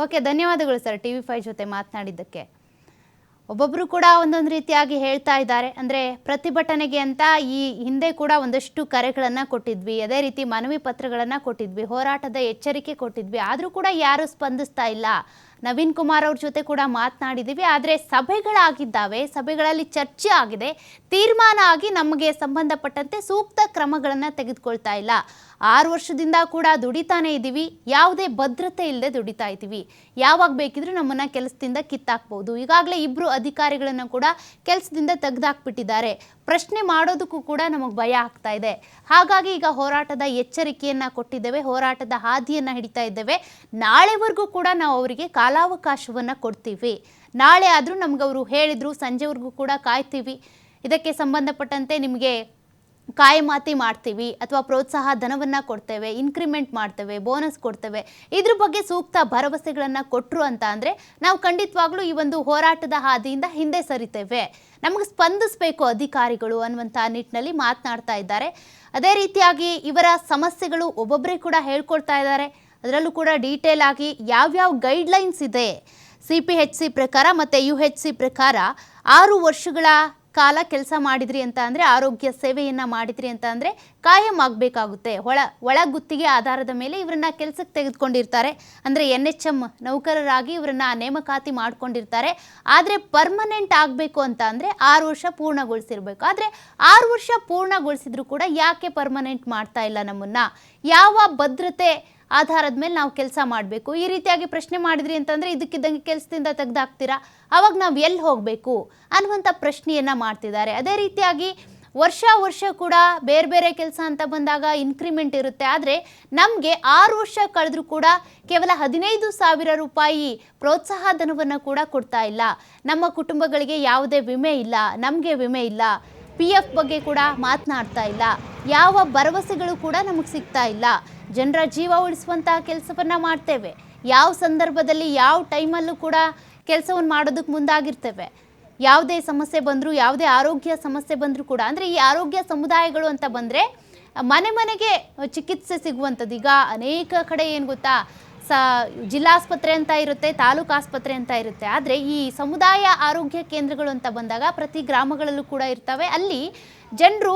ಓಕೆ ಧನ್ಯವಾದಗಳು ಸರ್ ಟಿವಿ ಫೈವ್ ಜೊತೆ ಮಾತನಾಡಿದ್ದಕ್ಕೆ. ಒಬ್ಬೊಬ್ಬರು ಕೂಡ ಒಂದೊಂದು ರೀತಿಯಾಗಿ ಹೇಳ್ತಾ ಇದ್ದಾರೆ. ಅಂದರೆ ಪ್ರತಿಭಟನೆಗೆ ಅಂತ ಈ ಹಿಂದೆ ಕೂಡ ಒಂದಷ್ಟು ಕರೆಗಳನ್ನು ಕೊಟ್ಟಿದ್ವಿ. ಅದೇ ರೀತಿ ಮನವಿ ಪತ್ರಗಳನ್ನು ಕೊಟ್ಟಿದ್ವಿ. ಹೋರಾಟದ ಎಚ್ಚರಿಕೆ ಕೊಟ್ಟಿದ್ವಿ. ಆದರೂ ಕೂಡ ಯಾರೂ ಸ್ಪಂದಿಸ್ತಾ ಇಲ್ಲ. ನವೀನ್ ಕುಮಾರ್ ಅವ್ರ ಜೊತೆ ಕೂಡ ಮಾತನಾಡಿದ್ದೀವಿ ಆದರೆ ಸಭೆಗಳಾಗಿದ್ದಾವೆ, ಸಭೆಗಳಲ್ಲಿ ಚರ್ಚೆ ಆಗಿದೆ, ತೀರ್ಮಾನ ಆಗಿ ನಮಗೆ ಸಂಬಂಧಪಟ್ಟಂತೆ ಸೂಕ್ತ ಕ್ರಮಗಳನ್ನು ತೆಗೆದುಕೊಳ್ತಾ ಇಲ್ಲ. ಆರು ವರ್ಷದಿಂದ ಕೂಡ ದುಡಿತಾನೆ ಇದ್ದೀವಿ. ಯಾವುದೇ ಭದ್ರತೆ ಇಲ್ಲದೆ ದುಡಿತಾ ಇದ್ದೀವಿ. ಯಾವಾಗ ಬೇಕಿದ್ರೂ ನಮ್ಮನ್ನ ಕೆಲಸದಿಂದ ಕಿತ್ತಾಕ್ಬಹುದು ಈಗಾಗಲೇ ಇಬ್ಬರು ಅಧಿಕಾರಿಗಳನ್ನು ಕೂಡ ಕೆಲಸದಿಂದ ತೆಗೆದಾಕ್ಬಿಟ್ಟಿದ್ದಾರೆ. ಪ್ರಶ್ನೆ ಮಾಡೋದಕ್ಕೂ ಕೂಡ ನಮಗೆ ಭಯ ಆಗ್ತಾ ಇದೆ. ಹಾಗಾಗಿ ಈಗ ಹೋರಾಟದ ಎಚ್ಚರಿಕೆಯನ್ನ ಕೊಟ್ಟಿದ್ದೇವೆ, ಹೋರಾಟದ ಹಾದಿಯನ್ನ ಹಿಡಿತಾ ಇದ್ದೇವೆ. ನಾಳೆವರೆಗೂ ಕೂಡ ನಾವು ಅವರಿಗೆ ಕಾಲಾವಕಾಶವನ್ನ ಕೊಡ್ತೀವಿ. ನಾಳೆ ಆದರೂ ನಮ್ಗೆ ಅವರು ಹೇಳಿದ್ರು, ಸಂಜೆವರೆಗೂ ಕೂಡ ಕಾಯ್ತೀವಿ. ಇದಕ್ಕೆ ಸಂಬಂಧಪಟ್ಟಂತೆ ನಿಮಗೆ ಕಾಯಮಾತಿ ಮಾಡ್ತೀವಿ ಅಥವಾ ಪ್ರೋತ್ಸಾಹ ಧನವನ್ನು ಕೊಡ್ತೇವೆ ಇನ್ಕ್ರಿಮೆಂಟ್ ಮಾಡ್ತೇವೆ ಬೋನಸ್ ಕೊಡ್ತೇವೆ, ಇದ್ರ ಬಗ್ಗೆ ಸೂಕ್ತ ಭರವಸೆಗಳನ್ನು ಕೊಟ್ಟರು ಅಂತ ಅಂದರೆ ನಾವು ಖಂಡಿತವಾಗ್ಲೂ ಈ ಒಂದು ಹೋರಾಟದ ಹಾದಿಯಿಂದ ಹಿಂದೆ ಸರಿತೇವೆ. ನಮಗೆ ಸ್ಪಂದಿಸಬೇಕು ಅಧಿಕಾರಿಗಳು ಅನ್ನುವಂಥ ನಿಟ್ಟಿನಲ್ಲಿ ಮಾತನಾಡ್ತಾ ಇದ್ದಾರೆ. ಅದೇ ರೀತಿಯಾಗಿ ಇವರ ಸಮಸ್ಯೆಗಳು ಒಬ್ಬೊಬ್ಬರೇ ಕೂಡ ಹೇಳ್ಕೊಡ್ತಾ ಇದ್ದಾರೆ. ಅದರಲ್ಲೂ ಕೂಡ ಡೀಟೇಲ್ ಆಗಿ ಯಾವ್ಯಾವ ಗೈಡ್ಲೈನ್ಸ್ ಇದೆ? ಸಿ ಪಿ ಹೆಚ್ ಸಿ ಪ್ರಕಾರ ಮತ್ತು ಯು ಹೆಚ್ ಸಿ ಪ್ರಕಾರ ಆರು ವರ್ಷಗಳ ಕಾಲ ಕೆಲಸ ಮಾಡಿದ್ರಿ ಅಂತ ಅಂದರೆ, ಆರೋಗ್ಯ ಸೇವೆಯನ್ನು ಮಾಡಿದ್ರಿ ಅಂತ ಅಂದರೆ ಕಾಯಂ ಆಗಬೇಕಾಗುತ್ತೆ. ಒಳ ಒಳ ಗುತ್ತಿಗೆ ಆಧಾರದ ಮೇಲೆ ಇವರನ್ನ ಕೆಲಸಕ್ಕೆ ತೆಗೆದುಕೊಂಡಿರ್ತಾರೆ. ಅಂದರೆ ಎನ್ ಎಚ್ ಎಂ ನೌಕರರಾಗಿ ಇವರನ್ನ ನೇಮಕಾತಿ ಮಾಡ್ಕೊಂಡಿರ್ತಾರೆ. ಆದರೆ ಪರ್ಮನೆಂಟ್ ಆಗಬೇಕು ಅಂತ ಅಂದರೆ ಆರು ವರ್ಷ ಪೂರ್ಣಗೊಳಿಸಿರ್ಬೇಕು. ಆದರೆ ಆರು ವರ್ಷ ಪೂರ್ಣಗೊಳಿಸಿದ್ರು ಕೂಡ ಯಾಕೆ ಪರ್ಮನೆಂಟ್ ಮಾಡ್ತಾ ಇಲ್ಲ ನಮ್ಮನ್ನ? ಯಾವ ಭದ್ರತೆ ಆಧಾರದ ಮೇಲೆ ನಾವು ಕೆಲಸ ಮಾಡಬೇಕು. ಈ ರೀತಿಯಾಗಿ ಪ್ರಶ್ನೆ ಮಾಡಿದ್ರಿ ಅಂತಂದರೆ ಇದಕ್ಕಿದ್ದಂಗೆ ಕೆಲಸದಿಂದ ತೆಗೆದಾಕ್ತೀರಾ? ಅವಾಗ ನಾವು ಎಲ್ಲಿ ಹೋಗಬೇಕು ಅನ್ನುವಂಥ ಪ್ರಶ್ನೆಯನ್ನು ಮಾಡ್ತಿದ್ದಾರೆ. ಅದೇ ರೀತಿಯಾಗಿ ವರ್ಷ ವರ್ಷ ಕೂಡ ಬೇರೆ ಬೇರೆ ಕೆಲಸ ಅಂತ ಬಂದಾಗ ಇನ್ಕ್ರಿಮೆಂಟ್ ಇರುತ್ತೆ. ಆದರೆ ನಮಗೆ ಆರು ವರ್ಷ ಕಳೆದರೂ ಕೂಡ ಕೇವಲ ಹದಿನೈದು ಸಾವಿರ ರೂಪಾಯಿ ಪ್ರೋತ್ಸಾಹ ಧನವನ್ನು ಕೂಡ ಕೊಡ್ತಾ ಇಲ್ಲ. ನಮ್ಮ ಕುಟುಂಬಗಳಿಗೆ ಯಾವುದೇ ವಿಮೆ ಇಲ್ಲ, ನಮಗೆ ವಿಮೆ ಇಲ್ಲ. ಪಿ ಎಫ್ ಬಗ್ಗೆ ಕೂಡ ಮಾತನಾಡ್ತಾ ಇಲ್ಲ. ಯಾವ ಭರವಸೆಗಳು ಕೂಡ ನಮಗೆ ಸಿಗ್ತಾ ಇಲ್ಲ. ಜನರ ಜೀವ ಉಳಿಸುವಂತಹ ಕೆಲಸವನ್ನ ಮಾಡ್ತೇವೆ. ಯಾವ ಸಂದರ್ಭದಲ್ಲಿ ಯಾವ ಟೈಮಲ್ಲೂ ಕೂಡ ಕೆಲಸವನ್ನು ಮಾಡೋದಕ್ಕೆ ಮುಂದಾಗಿರ್ತೇವೆ. ಯಾವುದೇ ಸಮಸ್ಯೆ ಬಂದರೂ, ಯಾವುದೇ ಆರೋಗ್ಯ ಸಮಸ್ಯೆ ಬಂದರೂ ಕೂಡ, ಅಂದರೆ ಈ ಆರೋಗ್ಯ ಸಮುದಾಯಗಳು ಅಂತ ಬಂದರೆ ಮನೆ ಮನೆಗೆ ಚಿಕಿತ್ಸೆ ಸಿಗುವಂಥದ್ದು. ಈಗ ಅನೇಕ ಕಡೆ ಏನು ಗೊತ್ತಾ ಸ ಜಿಲ್ಲಾಸ್ಪತ್ರೆ ಅಂತ ಇರುತ್ತೆ, ತಾಲೂಕು ಆಸ್ಪತ್ರೆ ಅಂತ ಇರುತ್ತೆ. ಆದರೆ ಈ ಸಮುದಾಯ ಆರೋಗ್ಯ ಕೇಂದ್ರಗಳು ಅಂತ ಬಂದಾಗ ಪ್ರತಿ ಗ್ರಾಮಗಳಲ್ಲೂ ಕೂಡ ಇರ್ತವೆ. ಅಲ್ಲಿ ಜನರು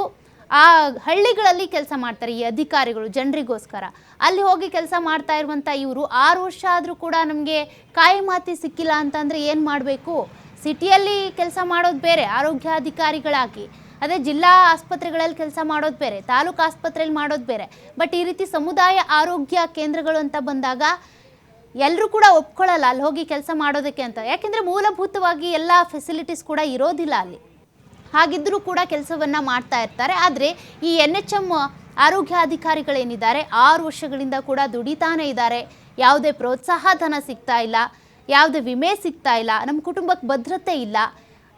ಆ ಹಳ್ಳಿಗಳಲ್ಲಿ ಕೆಲಸ ಮಾಡ್ತಾರೆ ಈ ಅಧಿಕಾರಿಗಳು ಜನರಿಗೋಸ್ಕರ. ಅಲ್ಲಿ ಹೋಗಿ ಕೆಲಸ ಮಾಡ್ತಾ ಇರುವಂಥ ಇವರು ಆರು ವರ್ಷ ಆದರೂ ಕೂಡ ನಮಗೆ ಕಾಯಮಾತಿ ಸಿಕ್ಕಿಲ್ಲ ಅಂತಂದರೆ ಏನು ಮಾಡಬೇಕು? ಸಿಟಿಯಲ್ಲಿ ಕೆಲಸ ಮಾಡೋದು ಬೇರೆ, ಆರೋಗ್ಯಾಧಿಕಾರಿಗಳಾಗಿ. ಅದೇ ಜಿಲ್ಲಾ ಆಸ್ಪತ್ರೆಗಳಲ್ಲಿ ಕೆಲಸ ಮಾಡೋದು ಬೇರೆ, ತಾಲೂಕು ಆಸ್ಪತ್ರೆಯಲ್ಲಿ ಮಾಡೋದು ಬೇರೆ. ಬಟ್ ಈ ರೀತಿ ಸಮುದಾಯ ಆರೋಗ್ಯ ಕೇಂದ್ರಗಳು ಅಂತ ಬಂದಾಗ ಎಲ್ಲರೂ ಕೂಡ ಒಪ್ಕೊಳ್ಳಲ್ಲ ಅಲ್ಲಿ ಹೋಗಿ ಕೆಲಸ ಮಾಡೋದಕ್ಕೆ ಅಂತ. ಯಾಕೆಂದರೆ ಮೂಲಭೂತವಾಗಿ ಎಲ್ಲ ಫೆಸಿಲಿಟೀಸ್ ಕೂಡ ಇರೋದಿಲ್ಲ ಅಲ್ಲಿ. ಹಾಗಿದ್ದರೂ ಕೂಡ ಕೆಲಸವನ್ನು ಮಾಡ್ತಾ ಇರ್ತಾರೆ. ಆದರೆ ಈ ಎನ್ ಎಚ್ ಎಂ ಆರೋಗ್ಯಾಧಿಕಾರಿಗಳೇನಿದ್ದಾರೆ ಆರು ವರ್ಷಗಳಿಂದ ಕೂಡ ದುಡಿತಾನೇ ಇದ್ದಾರೆ. ಯಾವುದೇ ಪ್ರೋತ್ಸಾಹ ಧನ ಸಿಗ್ತಾ ಇಲ್ಲ, ಯಾವುದೇ ವಿಮೆ ಸಿಗ್ತಾ ಇಲ್ಲ, ನಮ್ಮ ಕುಟುಂಬಕ್ಕೆ ಭದ್ರತೆ ಇಲ್ಲ.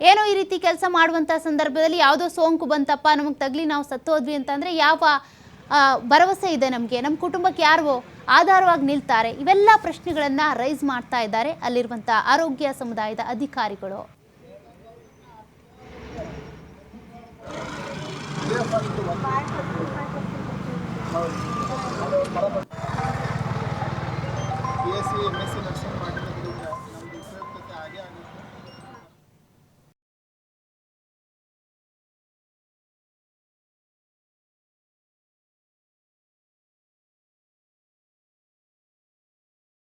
ಏನೋ ಈ ರೀತಿ ಕೆಲಸ ಮಾಡುವಂಥ ಸಂದರ್ಭದಲ್ಲಿ ಯಾವುದೋ ಸೋಂಕು ಬಂತಪ್ಪ, ನಮಗೆ ತಗಲಿ, ನಾವು ಸತ್ತೋದ್ವಿ ಅಂತಂದರೆ ಯಾವ ಭರವಸೆ ಇದೆ ನಮಗೆ? ನಮ್ಮ ಕುಟುಂಬಕ್ಕೆ ಯಾರು ಆಧಾರವಾಗಿ ನಿಲ್ತಾರೆ? ಇವೆಲ್ಲ ಪ್ರಶ್ನೆಗಳನ್ನು ರೈಸ್ ಮಾಡ್ತಾ ಇದ್ದಾರೆ ಅಲ್ಲಿರುವಂಥ ಆರೋಗ್ಯ ಸಮುದಾಯದ ಅಧಿಕಾರಿಗಳು.